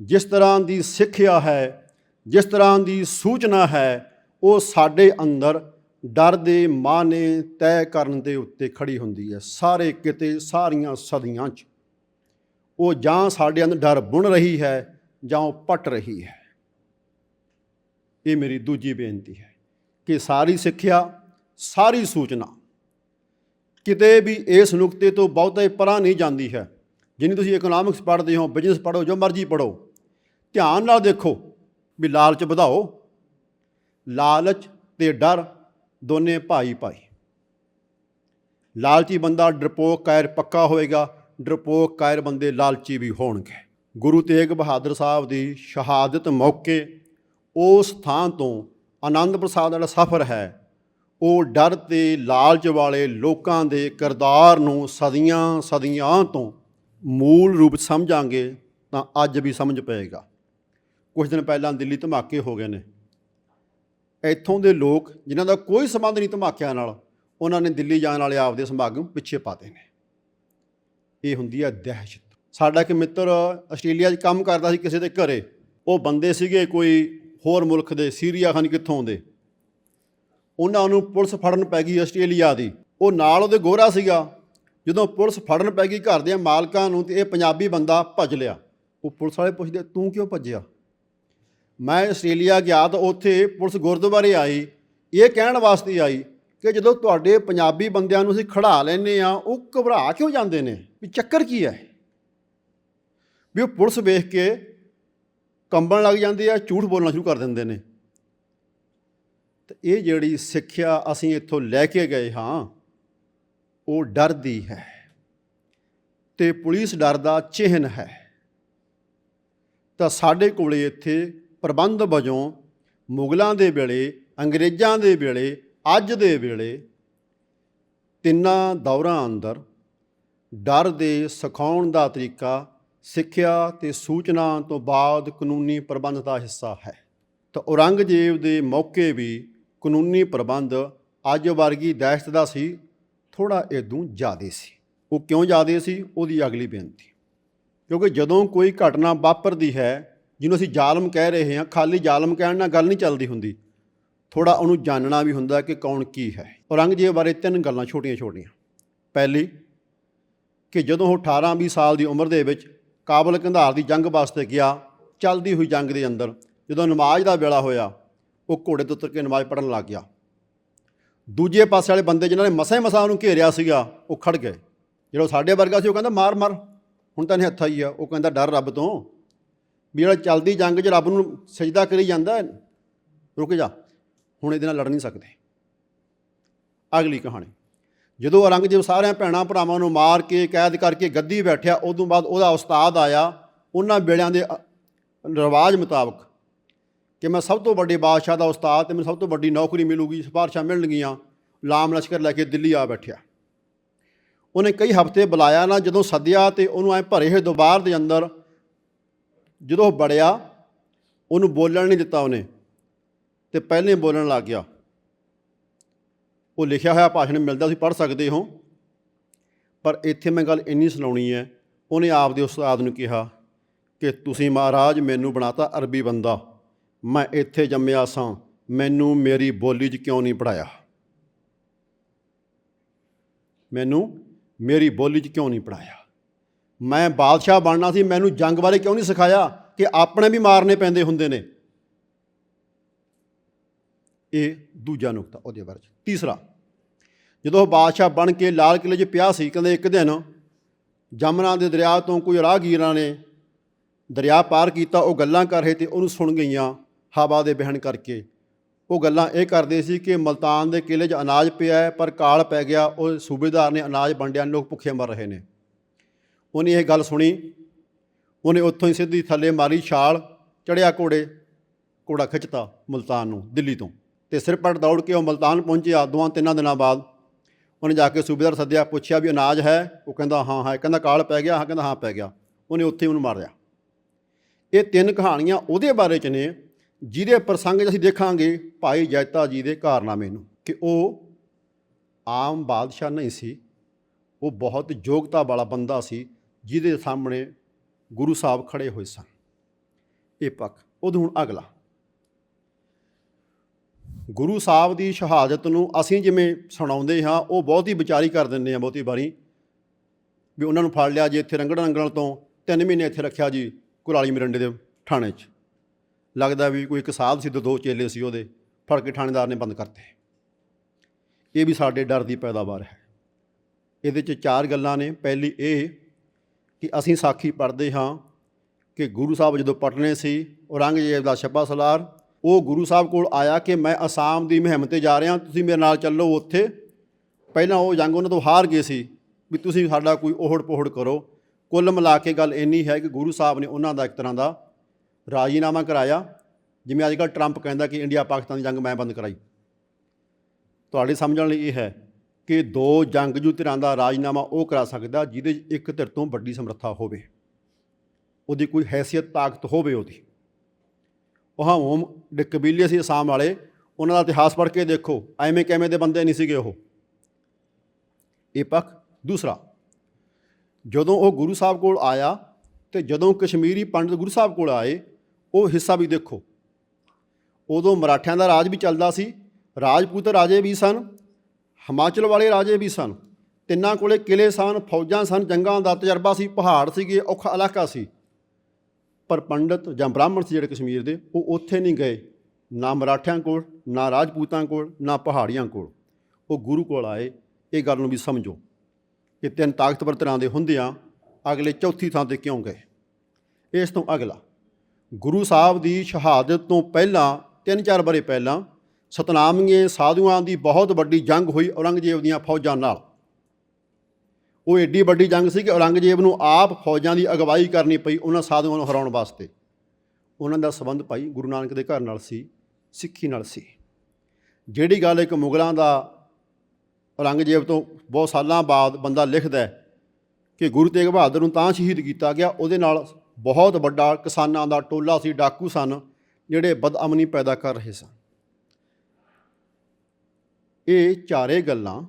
ਜਿਸ ਤਰ੍ਹਾਂ ਦੀ ਸਿੱਖਿਆ ਹੈ, ਜਿਸ ਤਰ੍ਹਾਂ ਦੀ ਸੂਚਨਾ ਹੈ, ਉਹ ਸਾਡੇ ਅੰਦਰ ਡਰ ਦੇ ਮਾਨੇ ਤੈਅ ਕਰਨ ਦੇ ਉੱਤੇ ਖੜੀ ਹੁੰਦੀ ਹੈ, ਸਾਰੇ ਕਿਤੇ ਸਾਰੀਆਂ ਸਦੀਆਂ 'ਚ। ਉਹ ਜਾਂ ਸਾਡੇ ਅੰਦਰ ਡਰ ਬੁਣ ਰਹੀ ਹੈ ਜਾਂ ਉਹ ਪਟ ਰਹੀ ਹੈ। ਇਹ ਮੇਰੀ ਦੂਜੀ ਬੇਨਤੀ ਹੈ ਕਿ ਸਾਰੀ ਸਿੱਖਿਆ, ਸਾਰੀ ਸੂਚਨਾ ਕਿਤੇ ਵੀ ਇਸ ਨੁਕਤੇ ਤੋਂ ਬਹੁਤੇ ਪਰਾਂ ਨਹੀਂ ਜਾਂਦੀ ਹੈ। ਜਿੰਨੀ ਤੁਸੀਂ ਇਕਨੋਮਿਕਸ ਪੜ੍ਹਦੇ ਹੋ, ਬਿਜ਼ਨਸ ਪੜ੍ਹੋ, ਜੋ ਮਰਜ਼ੀ ਪੜ੍ਹੋ, ਧਿਆਨ ਨਾਲ ਦੇਖੋ ਵੀ ਲਾਲਚ ਵਧਾਓ। ਲਾਲਚ ਤੇ ਡਰ ਦੋਨੇ ਭਾਈ ਭਾਈ। ਲਾਲਚੀ ਬੰਦਾ ਡਰਪੋਕ ਕਾਇਰ ਪੱਕਾ ਹੋਏਗਾ, ਡਰਪੋਕ ਕਾਇਰ ਬੰਦੇ ਲਾਲਚੀ ਵੀ ਹੋਣਗੇ। ਗੁਰੂ ਤੇਗ ਬਹਾਦਰ ਸਾਹਿਬ ਦੀ ਸ਼ਹਾਦਤ ਮੌਕੇ ਉਸ ਥਾਂ ਤੋਂ ਆਨੰਦ ਪ੍ਰਸਾਦ ਦਾ ਸਫ਼ਰ ਹੈ। ਉਹ ਡਰ ਤੇ ਲਾਲਚ ਵਾਲੇ ਲੋਕਾਂ ਦੇ ਕਿਰਦਾਰ ਨੂੰ ਸਦੀਆਂ ਸਦੀਆਂ ਤੋਂ ਮੂਲ ਰੂਪ ਸਮਝਾਂਗੇ ਤਾਂ ਅੱਜ ਵੀ ਸਮਝ ਪਏਗਾ। ਕੁਝ ਦਿਨ ਪਹਿਲਾਂ ਦਿੱਲੀ ਧਮਾਕੇ ਹੋ ਗਏ ਨੇ। ਇੱਥੋਂ ਦੇ ਲੋਕ ਜਿਨ੍ਹਾਂ ਦਾ ਕੋਈ ਸੰਬੰਧ ਨਹੀਂ ਧਮਾਕਿਆਂ ਨਾਲ, ਉਹਨਾਂ ਨੇ ਦਿੱਲੀ ਜਾਣ ਵਾਲੇ ਆਪਦੇ ਸਮਾਗਮ ਪਿੱਛੇ ਪਾਤੇ ਨੇ। ਇਹ ਹੁੰਦੀ ਹੈ ਦਹਿਸ਼ਤ। ਸਾਡਾ ਇੱਕ ਮਿੱਤਰ ਆਸਟ੍ਰੇਲੀਆ 'ਚ ਕੰਮ ਕਰਦਾ ਸੀ ਕਿਸੇ ਦੇ ਘਰੇ। ਉਹ ਬੰਦੇ ਸੀਗੇ ਕੋਈ ਹੋਰ ਮੁਲਕ ਦੇ, ਸੀਰੀਆ ਹਨ ਕਿੱਥੋਂ ਆਉਂਦੇ ਉਹਨਾਂ ਨੂੰ ਪੁਲਿਸ ਫੜਨ ਪੈ ਗਈ ਆਸਟ੍ਰੇਲੀਆ ਦੀ। ਉਹ ਨਾਲ ਉਹਦੇ ਗੋਰਾ ਸੀਗਾ। ਜਦੋਂ ਪੁਲਿਸ ਫੜਨ ਪੈ ਗਈ ਘਰ ਦੇ ਮਾਲਕਾਂ ਨੂੰ ਤੇ ਇਹ ਪੰਜਾਬੀ ਬੰਦਾ ਭੱਜ ਲਿਆ। ਉਹ ਪੁਲਿਸ ਵਾਲੇ ਪੁੱਛਦੇ, ਤੂੰ ਕਿਉਂ ਭੱਜਿਆ? ਮੈਂ ਆਸਟ੍ਰੇਲੀਆ ਗਿਆ ਤਾਂ ਉੱਥੇ ਪੁਲਿਸ ਗੁਰਦੁਆਰੇ ਆਈ। ਇਹ ਕਹਿਣ ਵਾਸਤੇ ਆਈ ਕਿ ਜਦੋਂ ਤੁਹਾਡੇ ਪੰਜਾਬੀ ਬੰਦਿਆਂ ਨੂੰ ਅਸੀਂ ਖੜਾ ਲੈਨੇ ਆ ਉਹ ਘਬਰਾ ਕਿਉਂ ਜਾਂਦੇ ਨੇ? ਵੀ ਚੱਕਰ ਕੀ ਹੈ? ਵੀ ਉਹ ਪੁਲਿਸ ਵੇਖ ਕੇ ਕੰਬਣ ਲੱਗ ਜਾਂਦੇ ਆ, ਝੂਠ ਬੋਲਣਾ ਸ਼ੁਰੂ ਕਰ ਦਿੰਦੇ ਨੇ। ਤੇ ਇਹ ਜਿਹੜੀ ਸਿੱਖਿਆ ਅਸੀਂ ਇੱਥੋਂ ਲੈ ਕੇ ਗਏ ਹਾਂ, ਉਹ ਡਰ ਦੀ ਹੈ। ਤੇ ਪੁਲਿਸ ਡਰ ਦਾ ਚਿਹਨ ਹੈ। ਤਾਂ ਸਾਡੇ ਕੋਲੇ ਇੱਥੇ ਪ੍ਰਬੰਧ ਵਜੋਂ ਮੁਗਲਾਂ ਦੇ ਵੇਲੇ, ਅੰਗਰੇਜ਼ਾਂ ਦੇ ਵੇਲੇ, ਅੱਜ ਦੇ ਵੇਲੇ ਤਿੰਨਾਂ ਦੌਰਾਂ ਅੰਦਰ ਡਰ ਦੇ ਸਿਖਾਉਣ ਦਾ ਤਰੀਕਾ ਸਿੱਖਿਆ ਤੇ ਸੂਚਨਾ ਤੋਂ ਬਾਅਦ ਕਾਨੂੰਨੀ ਪ੍ਰਬੰਧ ਦਾ ਹਿੱਸਾ ਹੈ। ਤਾਂ ਔਰੰਗਜ਼ੇਬ ਦੇ ਮੌਕੇ ਵੀ ਕਾਨੂੰਨੀ ਪ੍ਰਬੰਧ ਅੱਜ ਵਰਗੀ ਦਹਿਸ਼ਤ ਦਾ ਸੀ ਥੋੜਾ ਇਦੋਂ ਜ਼ਿਆਦੇ ਸੀ। ਉਹ ਕਿਉਂ ਜ਼ਿਆਦੇ ਸੀ? ਉਹਦੀ ਅਗਲੀ ਬੇਨਤੀ। ਕਿਉਂਕਿ ਜਦੋਂ ਕੋਈ ਘਟਨਾ ਵਾਪਰਦੀ ਹੈ, ਜਿਹਨੂੰ ਅਸੀਂ ਜ਼ਾਲਮ ਕਹਿ ਰਹੇ ਹਾਂ, ਖਾਲੀ ਜ਼ਾਲਮ ਕਹਿਣ ਨਾਲ ਗੱਲ ਨਹੀਂ ਚੱਲਦੀ ਹੁੰਦੀ ਥੋੜਾ ਉਹਨੂੰ ਜਾਣਨਾ ਵੀ ਹੁੰਦਾ ਕਿ ਕੌਣ ਕੀ ਹੈ। ਔਰੰਗਜ਼ੇਬ ਬਾਰੇ ਤਿੰਨ ਗੱਲਾਂ ਛੋਟੀਆਂ-ਛੋਟੀਆਂ। ਪਹਿਲੀ, ਕਿ ਜਦੋਂ ਉਹ 18-20 ਸਾਲ ਦੀ ਉਮਰ ਦੇ ਵਿੱਚ ਕਾਬਲ ਕੰਧਾਰ ਦੀ ਜੰਗ ਵਾਸਤੇ ਗਿਆ, ਚੱਲਦੀ ਹੋਈ ਜੰਗ ਦੇ ਅੰਦਰ, ਜਦੋਂ ਨਮਾਜ਼ ਦਾ ਵੇਲਾ ਹੋਇਆ, ਉਹ ਘੋੜੇ ਤੋਂ ਉਤਰ ਕੇ ਨਮਾਜ਼ ਪੜ੍ਹਨ ਲੱਗ ਗਿਆ। ਦੂਜੇ ਪਾਸੇ ਵਾਲੇ ਬੰਦੇ ਜਿਨ੍ਹਾਂ ਨੇ ਮਸਾਂ ਮਸਾਂ ਨੂੰ ਘੇਰਿਆ ਸੀਗਾ, ਉਹ ਖੜ ਗਏ। ਜਿਹੜਾ ਸਾਡੇ ਵਰਗਾ ਸੀ, ਉਹ ਕਹਿੰਦਾ, ਮਾਰ ਮਾਰ। ਹੁਣ ਤਾਂ ਨਹੀਂ ਹੱਥਾ ਹੀ ਆ। ਉਹ ਕਹਿੰਦਾ, ਡਰ ਰੱਬ ਤੋਂ। ਵੀ ਜਿਹੜਾ ਚੱਲਦੀ ਜੰਗ 'ਚ ਰੱਬ ਨੂੰ ਸਜਦਾ ਕਰੀ ਜਾਂਦਾ ਰੁਕ ਜਾ। ਹੁਣ ਇਹਦੇ ਨਾਲ ਲੜ ਨਹੀਂ ਸਕਦੇ। ਅਗਲੀ ਕਹਾਣੀ। ਜਦੋਂ ਔਰੰਗਜ਼ੇਬ ਸਾਰਿਆਂ ਭੈਣਾਂ ਭਰਾਵਾਂ ਨੂੰ ਮਾਰ ਕੇ, ਕੈਦ ਕਰਕੇ ਗੱਦੀ ਬੈਠਿਆ, ਉਦੋਂ ਬਾਅਦ ਉਹਦਾ ਉਸਤਾਦ ਆਇਆ, ਉਹਨਾਂ ਵੇਲਿਆਂ ਦੇ ਰਿਵਾਜ ਮੁਤਾਬਕ ਕਿ ਮੈਂ ਸਭ ਤੋਂ ਵੱਡੇ ਬਾਦਸ਼ਾਹ ਦਾ ਉਸਤਾਦ ਤੇ ਮੈਨੂੰ ਸਭ ਤੋਂ ਵੱਡੀ ਨੌਕਰੀ ਮਿਲੂਗੀ, ਸਿਫਾਰਸ਼ਾਂ ਮਿਲਣਗੀਆਂ, ਲਾਮ ਲਸ਼ਕਰ ਲੈ ਕੇ ਦਿੱਲੀ ਆ ਬੈਠਿਆ। ਉਹਨੇ ਕਈ ਹਫ਼ਤੇ ਬੁਲਾਇਆ ਨਾ, ਜਦੋਂ ਸੱਦਿਆ ਤੇ ਉਹਨੂੰ ਐ ਭਰੇ ਹੋਏ ਦੁਬਾਰ ਦੇ ਅੰਦਰ ਜਦੋਂ ਉਹ ਬੜਿਆ, ਉਹਨੂੰ ਬੋਲਣ ਨਹੀਂ ਦਿੱਤਾ ਉਹਨੇ, ਤੇ ਪਹਿਲੇ ਬੋਲਣ ਲੱਗ ਗਿਆ। ਉਹ ਲਿਖਿਆ ਹੋਇਆ ਭਾਸ਼ਣ ਮਿਲਦਾ ਤੁਸੀਂ ਪੜ੍ਹ ਸਕਦੇ ਹੋ। ਪਰ ਇੱਥੇ ਮੈਂ ਗੱਲ ਇੰਨੀ ਸੁਣਾਉਣੀ ਹੈ, ਉਹਨੇ ਆਪਦੇ ਉਸਤਾਦ ਨੂੰ ਕਿਹਾ ਕਿ ਤੁਸੀਂ ਮਹਾਰਾਜ ਮੈਨੂੰ ਬਣਾਤਾ ਅਰਬੀ ਬੰਦਾ, ਮੈਂ ਇੱਥੇ ਜੰਮਿਆ ਸਾਂ, ਮੈਨੂੰ ਮੇਰੀ ਬੋਲੀ 'ਚ ਕਿਉਂ ਨਹੀਂ ਪੜਾਇਆ ਮੈਨੂੰ ਮੇਰੀ ਬੋਲੀ 'ਚ ਕਿਉਂ ਨਹੀਂ ਪੜਾਇਆ ਮੈਂ ਬਾਦਸ਼ਾਹ ਬਣਨਾ ਸੀ, ਮੈਨੂੰ ਜੰਗ ਬਾਰੇ ਕਿਉਂ ਨਹੀਂ ਸਿਖਾਇਆ ਕਿ ਆਪਣੇ ਵੀ ਮਾਰਨੇ ਪੈਂਦੇ ਹੁੰਦੇ ਨੇ? ਇਹ ਦੂਜਾ ਨੁਕਤਾ, ਉਹਦੇ ਬਾਰੇ 'ਚ। ਤੀਸਰਾ, ਜਦੋਂ ਉਹ ਬਾਦਸ਼ਾਹ ਬਣ ਕੇ ਲਾਲ ਕਿਲੇ 'ਚ ਪਿਆ ਸੀ, ਕਹਿੰਦੇ ਇੱਕ ਦਿਨ ਜਮਨਾ ਦੇ ਦਰਿਆ ਤੋਂ ਕੋਈ ਰਾਹਗੀਰਾਂ ਨੇ ਦਰਿਆ ਪਾਰ ਕੀਤਾ, ਉਹ ਗੱਲਾਂ ਕਰ ਰਹੇ ਤੇ ਉਹਨੂੰ ਸੁਣ ਗਈਆਂ ਹਵਾ ਦੇ ਵਹਿਣ ਕਰਕੇ। ਉਹ ਗੱਲਾਂ ਇਹ ਕਰਦੇ ਸੀ ਕਿ ਮਲਤਾਨ ਦੇ ਕਿਲੇ 'ਚ ਅਨਾਜ ਪਿਆ ਹੈ, ਪਰ ਕਾਲ ਪੈ ਗਿਆ, ਉਹ ਸੂਬੇਦਾਰ ਨੇ ਅਨਾਜ ਵੰਡਿਆ, ਲੋਕ ਭੁੱਖੇ ਮਰ ਰਹੇ ਨੇ। ਉਹਨੇ ਇਹ ਗੱਲ ਸੁਣੀ। ਉਹਨੇ ਉੱਥੋਂ ਹੀ ਸਿੱਧੀ ਥੱਲੇ ਮਾਰੀ ਛਾਲ ਚੜਿਆ ਘੋੜੇ, ਘੋੜਾ ਖਿੱਚਤਾ ਮਲਤਾਨ ਨੂੰ ਦਿੱਲੀ ਤੋਂ। ਤੇ ਸਿਰ ਪੜ ਦੌੜ ਕੇ ਉਹ ਮਲਤਾਨ ਪਹੁੰਚਿਆ ਦੋਵਾਂ ਤਿੰਨਾਂ ਦਿਨਾਂ ਬਾਅਦ। ਉਹਨੇ ਜਾ ਕੇ ਸੂਬੇਦਾਰ ਸੱਦਿਆ, ਪੁੱਛਿਆ ਵੀ ਅਨਾਜ ਹੈ? ਉਹ ਕਹਿੰਦਾ, ਹਾਂ ਹਾਂ। ਕਹਿੰਦਾ, ਕਾਲ ਪੈ ਗਿਆ? ਹਾਂ, ਕਹਿੰਦਾ, ਹਾਂ, ਪੈ ਗਿਆ। ਉਹਨੇ ਉੱਥੇ ਉਹਨੂੰ ਮਾਰਿਆ। ਇਹ ਤਿੰਨ ਕਹਾਣੀਆਂ ਉਹਦੇ ਬਾਰੇ ਚ ਨੇ, ਜਿਹਦੇ ਪ੍ਰਸੰਗ 'ਚ ਅਸੀਂ ਦੇਖਾਂਗੇ ਭਾਈ ਜੈਤਾ ਜੀ ਦੇ ਕਾਰਨਾਮੇ ਨੂੰ, ਕਿ ਉਹ ਆਮ ਬਾਦਸ਼ਾਹ ਨਹੀਂ ਸੀ। ਉਹ ਬਹੁਤ ਯੋਗਤਾ ਵਾਲਾ ਬੰਦਾ ਸੀ, ਜਿਹਦੇ ਸਾਹਮਣੇ ਗੁਰੂ ਸਾਹਿਬ ਖੜੇ ਹੋਏ ਸਨ। ਇਹ ਪੱਖ। ਉਦੋਂ ਹੁਣ ਅਗਲਾ। ਗੁਰੂ ਸਾਹਿਬ ਦੀ ਸ਼ਹਾਦਤ ਨੂੰ ਅਸੀਂ ਜਿਵੇਂ ਸੁਣਾਉਂਦੇ ਹਾਂ, ਉਹ ਬਹੁਤ ਹੀ ਵਿਚਾਰੀ ਕਰ ਦਿੰਦੇ ਹਾਂ ਬਹੁਤੀ ਵਾਰੀ। ਵੀ ਉਹਨਾਂ ਨੂੰ ਫੜ ਲਿਆ ਜੀ ਇੱਥੇ ਰੰਗੜ ਰੰਗਣ ਤੋਂ, ਤਿੰਨ ਮਹੀਨੇ ਇੱਥੇ ਰੱਖਿਆ ਜੀ ਕੁਲਾਲੀ ਮਰੰਡੇ ਦੇ ਥਾਣੇ 'ਚ। ਲੱਗਦਾ ਵੀ ਕੋਈ ਇੱਕ ਸਾਧ ਸੀ ਤੇ ਦੋ ਚੇਲੇ ਸੀ ਉਹਦੇ, ਫੜ ਕੇ ਥਾਣੇਦਾਰ ਨੇ ਬੰਦ ਕਰਤੇ। ਇਹ ਵੀ ਸਾਡੇ ਡਰ ਦੀ ਪੈਦਾਵਾਰ ਹੈ। ਇਹਦੇ 'ਚ ਚਾਰ ਗੱਲਾਂ ਨੇ। ਪਹਿਲੀ ਇਹ ਕਿ ਅਸੀਂ ਸਾਖੀ ਪੜ੍ਹਦੇ ਹਾਂ ਕਿ ਗੁਰੂ ਸਾਹਿਬ ਜਦੋਂ ਪਟਨੇ ਸੀ, ਔਰੰਗਜ਼ੇਬ ਦਾ ਛੱਪਾ ਸਲਾਰ ਉਹ ਗੁਰੂ ਸਾਹਿਬ ਕੋਲ ਆਇਆ ਕਿ ਮੈਂ ਅਸਾਮ ਦੀ ਮੁਹਿੰਮ ਤੇ ਜਾ ਰਿਹਾ, ਤੁਸੀਂ ਮੇਰੇ ਨਾਲ ਚੱਲੋ ਉੱਥੇ। ਪਹਿਲਾਂ ਉਹ ਜੰਗ ਉਹਨਾਂ ਤੋਂ ਹਾਰ ਗਏ ਸੀ ਵੀ ਤੁਸੀਂ ਸਾਡਾ ਕੋਈ ਓਹੜ ਪੋਹੜ ਕਰੋ। ਕੁੱਲ ਮਿਲਾ ਕੇ ਗੱਲ ਇੰਨੀ ਹੈ ਕਿ ਗੁਰੂ ਸਾਹਿਬ ਨੇ ਉਹਨਾਂ ਦਾ ਇੱਕ ਤਰ੍ਹਾਂ ਦਾ ਰਾਜੀਨਾਮਾ ਕਰਾਇਆ, ਜਿਵੇਂ ਅੱਜ ਕੱਲ੍ਹ ਟਰੰਪ ਕਹਿੰਦਾ ਕਿ ਇੰਡੀਆ ਪਾਕਿਸਤਾਨ ਦੀ ਜੰਗ ਮੈਂ ਬੰਦ ਕਰਾਈ। ਤੁਹਾਡੇ ਸਮਝਣ ਲਈ ਇਹ ਹੈ ਕਿ ਦੋ ਜੰਗਜੂ ਧਿਰਾਂ ਦਾ ਰਾਜੀਨਾਮਾ ਉਹ ਕਰਾ ਸਕਦਾ ਜਿਹਦੇ 'ਚ ਇੱਕ ਧਿਰ ਤੋਂ ਵੱਡੀ ਸਮਰੱਥਾ ਹੋਵੇ। ਉਹਦੀ ਕੋਈ ਹੈਸੀਅਤ, ਤਾਕਤ ਹੋਵੇ ਉਹਦੀ। ਉਹ ਹੋਮ ਦੇ ਕਬੀਲੇ ਸੀ ਅਸਾਮ ਵਾਲੇ, ਉਹਨਾਂ ਦਾ ਇਤਿਹਾਸ ਪੜ੍ਹ ਕੇ ਦੇਖੋ, ਐਵੇਂ ਕਿਵੇਂ ਦੇ ਬੰਦੇ ਨਹੀਂ ਸੀਗੇ ਉਹ। ਇਹ ਪੱਖ ਦੂਸਰਾ, ਜਦੋਂ ਉਹ ਗੁਰੂ ਸਾਹਿਬ ਕੋਲ ਆਇਆ ਤੇ ਜਦੋਂ ਕਸ਼ਮੀਰੀ ਪੰਡਤ ਗੁਰੂ ਸਾਹਿਬ ਕੋਲ ਆਏ, ਉਹ ਹਿੱਸਾ ਵੀ ਦੇਖੋ। ਉਦੋਂ ਮਰਾਠਿਆਂ ਦਾ ਰਾਜ ਵੀ ਚੱਲਦਾ ਸੀ, ਰਾਜਪੂਤ ਰਾਜੇ ਵੀ ਸਨ, ਹਿਮਾਚਲ ਵਾਲੇ ਰਾਜੇ ਵੀ ਸਨ, ਤਿੰਨਾਂ ਕੋਲੇ ਕਿਲੇ ਸਨ, ਫੌਜਾਂ ਸਨ, ਜੰਗਾਂ ਦਾ ਤਜਰਬਾ ਸੀ, ਪਹਾੜ ਸੀਗੇ, ਔਖਾ ਇਲਾਕਾ ਸੀ। ਪਰ ਪੰਡਤ ਜਾਂ ਬ੍ਰਾਹਮਣ ਸੀ ਜਿਹੜੇ ਕਸ਼ਮੀਰ ਦੇ, ਉਹ ਉੱਥੇ ਨਹੀਂ ਗਏ। ਨਾ ਮਰਾਠਿਆਂ ਕੋਲ, ਨਾ ਰਾਜਪੂਤਾਂ ਕੋਲ, ਨਾ ਪਹਾੜੀਆਂ ਕੋਲ। ਉਹ ਗੁਰੂ ਕੋਲ ਆਏ। ਇਹ ਗੱਲ ਨੂੰ ਵੀ ਸਮਝੋ ਕਿ ਤਿੰਨ ਤਾਕਤਵਰ ਤਰ੍ਹਾਂ ਦੇ ਹੁੰਦਿਆਂ ਅਗਲੇ ਚੌਥੀ ਥਾਂ ਤੇ ਕਿਉਂ ਗਏ? ਇਸ ਤੋਂ ਅਗਲਾ, ਗੁਰੂ ਸਾਹਿਬ ਦੀ ਸ਼ਹਾਦਤ ਤੋਂ ਪਹਿਲਾਂ ਤਿੰਨ ਚਾਰ ਬਰੇ ਪਹਿਲਾਂ ਸਤਨਾਮੀਏ ਸਾਧੂਆਂ ਦੀ ਬਹੁਤ ਵੱਡੀ ਜੰਗ ਹੋਈ ਔਰੰਗਜ਼ੇਬ ਦੀਆਂ ਫੌਜਾਂ ਨਾਲ। ਉਹ ਏਡੀ ਵੱਡੀ ਜੰਗ ਸੀ ਕਿ ਔਰੰਗਜ਼ੇਬ ਨੂੰ ਆਪ ਫੌਜਾਂ ਦੀ ਅਗਵਾਈ ਕਰਨੀ ਪਈ ਉਹਨਾਂ ਸਾਧੂਆਂ ਨੂੰ ਹਰਾਉਣ ਵਾਸਤੇ। ਉਹਨਾਂ ਦਾ ਸਬੰਧ ਭਾਈ ਗੁਰੂ ਨਾਨਕ ਦੇ ਘਰ ਨਾਲ ਸੀ, ਸਿੱਖੀ ਨਾਲ ਸੀ। ਜਿਹੜੀ ਗੱਲ ਇੱਕ ਮੁਗਲਾਂ ਦਾ ਔਰੰਗਜ਼ੇਬ ਤੋਂ ਬਹੁਤ ਸਾਲਾਂ ਬਾਅਦ ਬੰਦਾ ਲਿਖਦਾ ਕਿ ਗੁਰੂ ਤੇਗ ਬਹਾਦਰ ਨੂੰ ਤਾਂ ਸ਼ਹੀਦ ਕੀਤਾ ਗਿਆ, ਉਹਦੇ ਨਾਲ ਬਹੁਤ ਵੱਡਾ ਕਿਸਾਨਾਂ ਦਾ ਟੋਲਾ ਸੀ, ਡਾਕੂ ਸਨ, ਜਿਹੜੇ ਬਦਅਮਨੀ ਪੈਦਾ ਕਰ ਰਹੇ ਸਨ। ਇਹ ਚਾਰੇ ਗੱਲਾਂ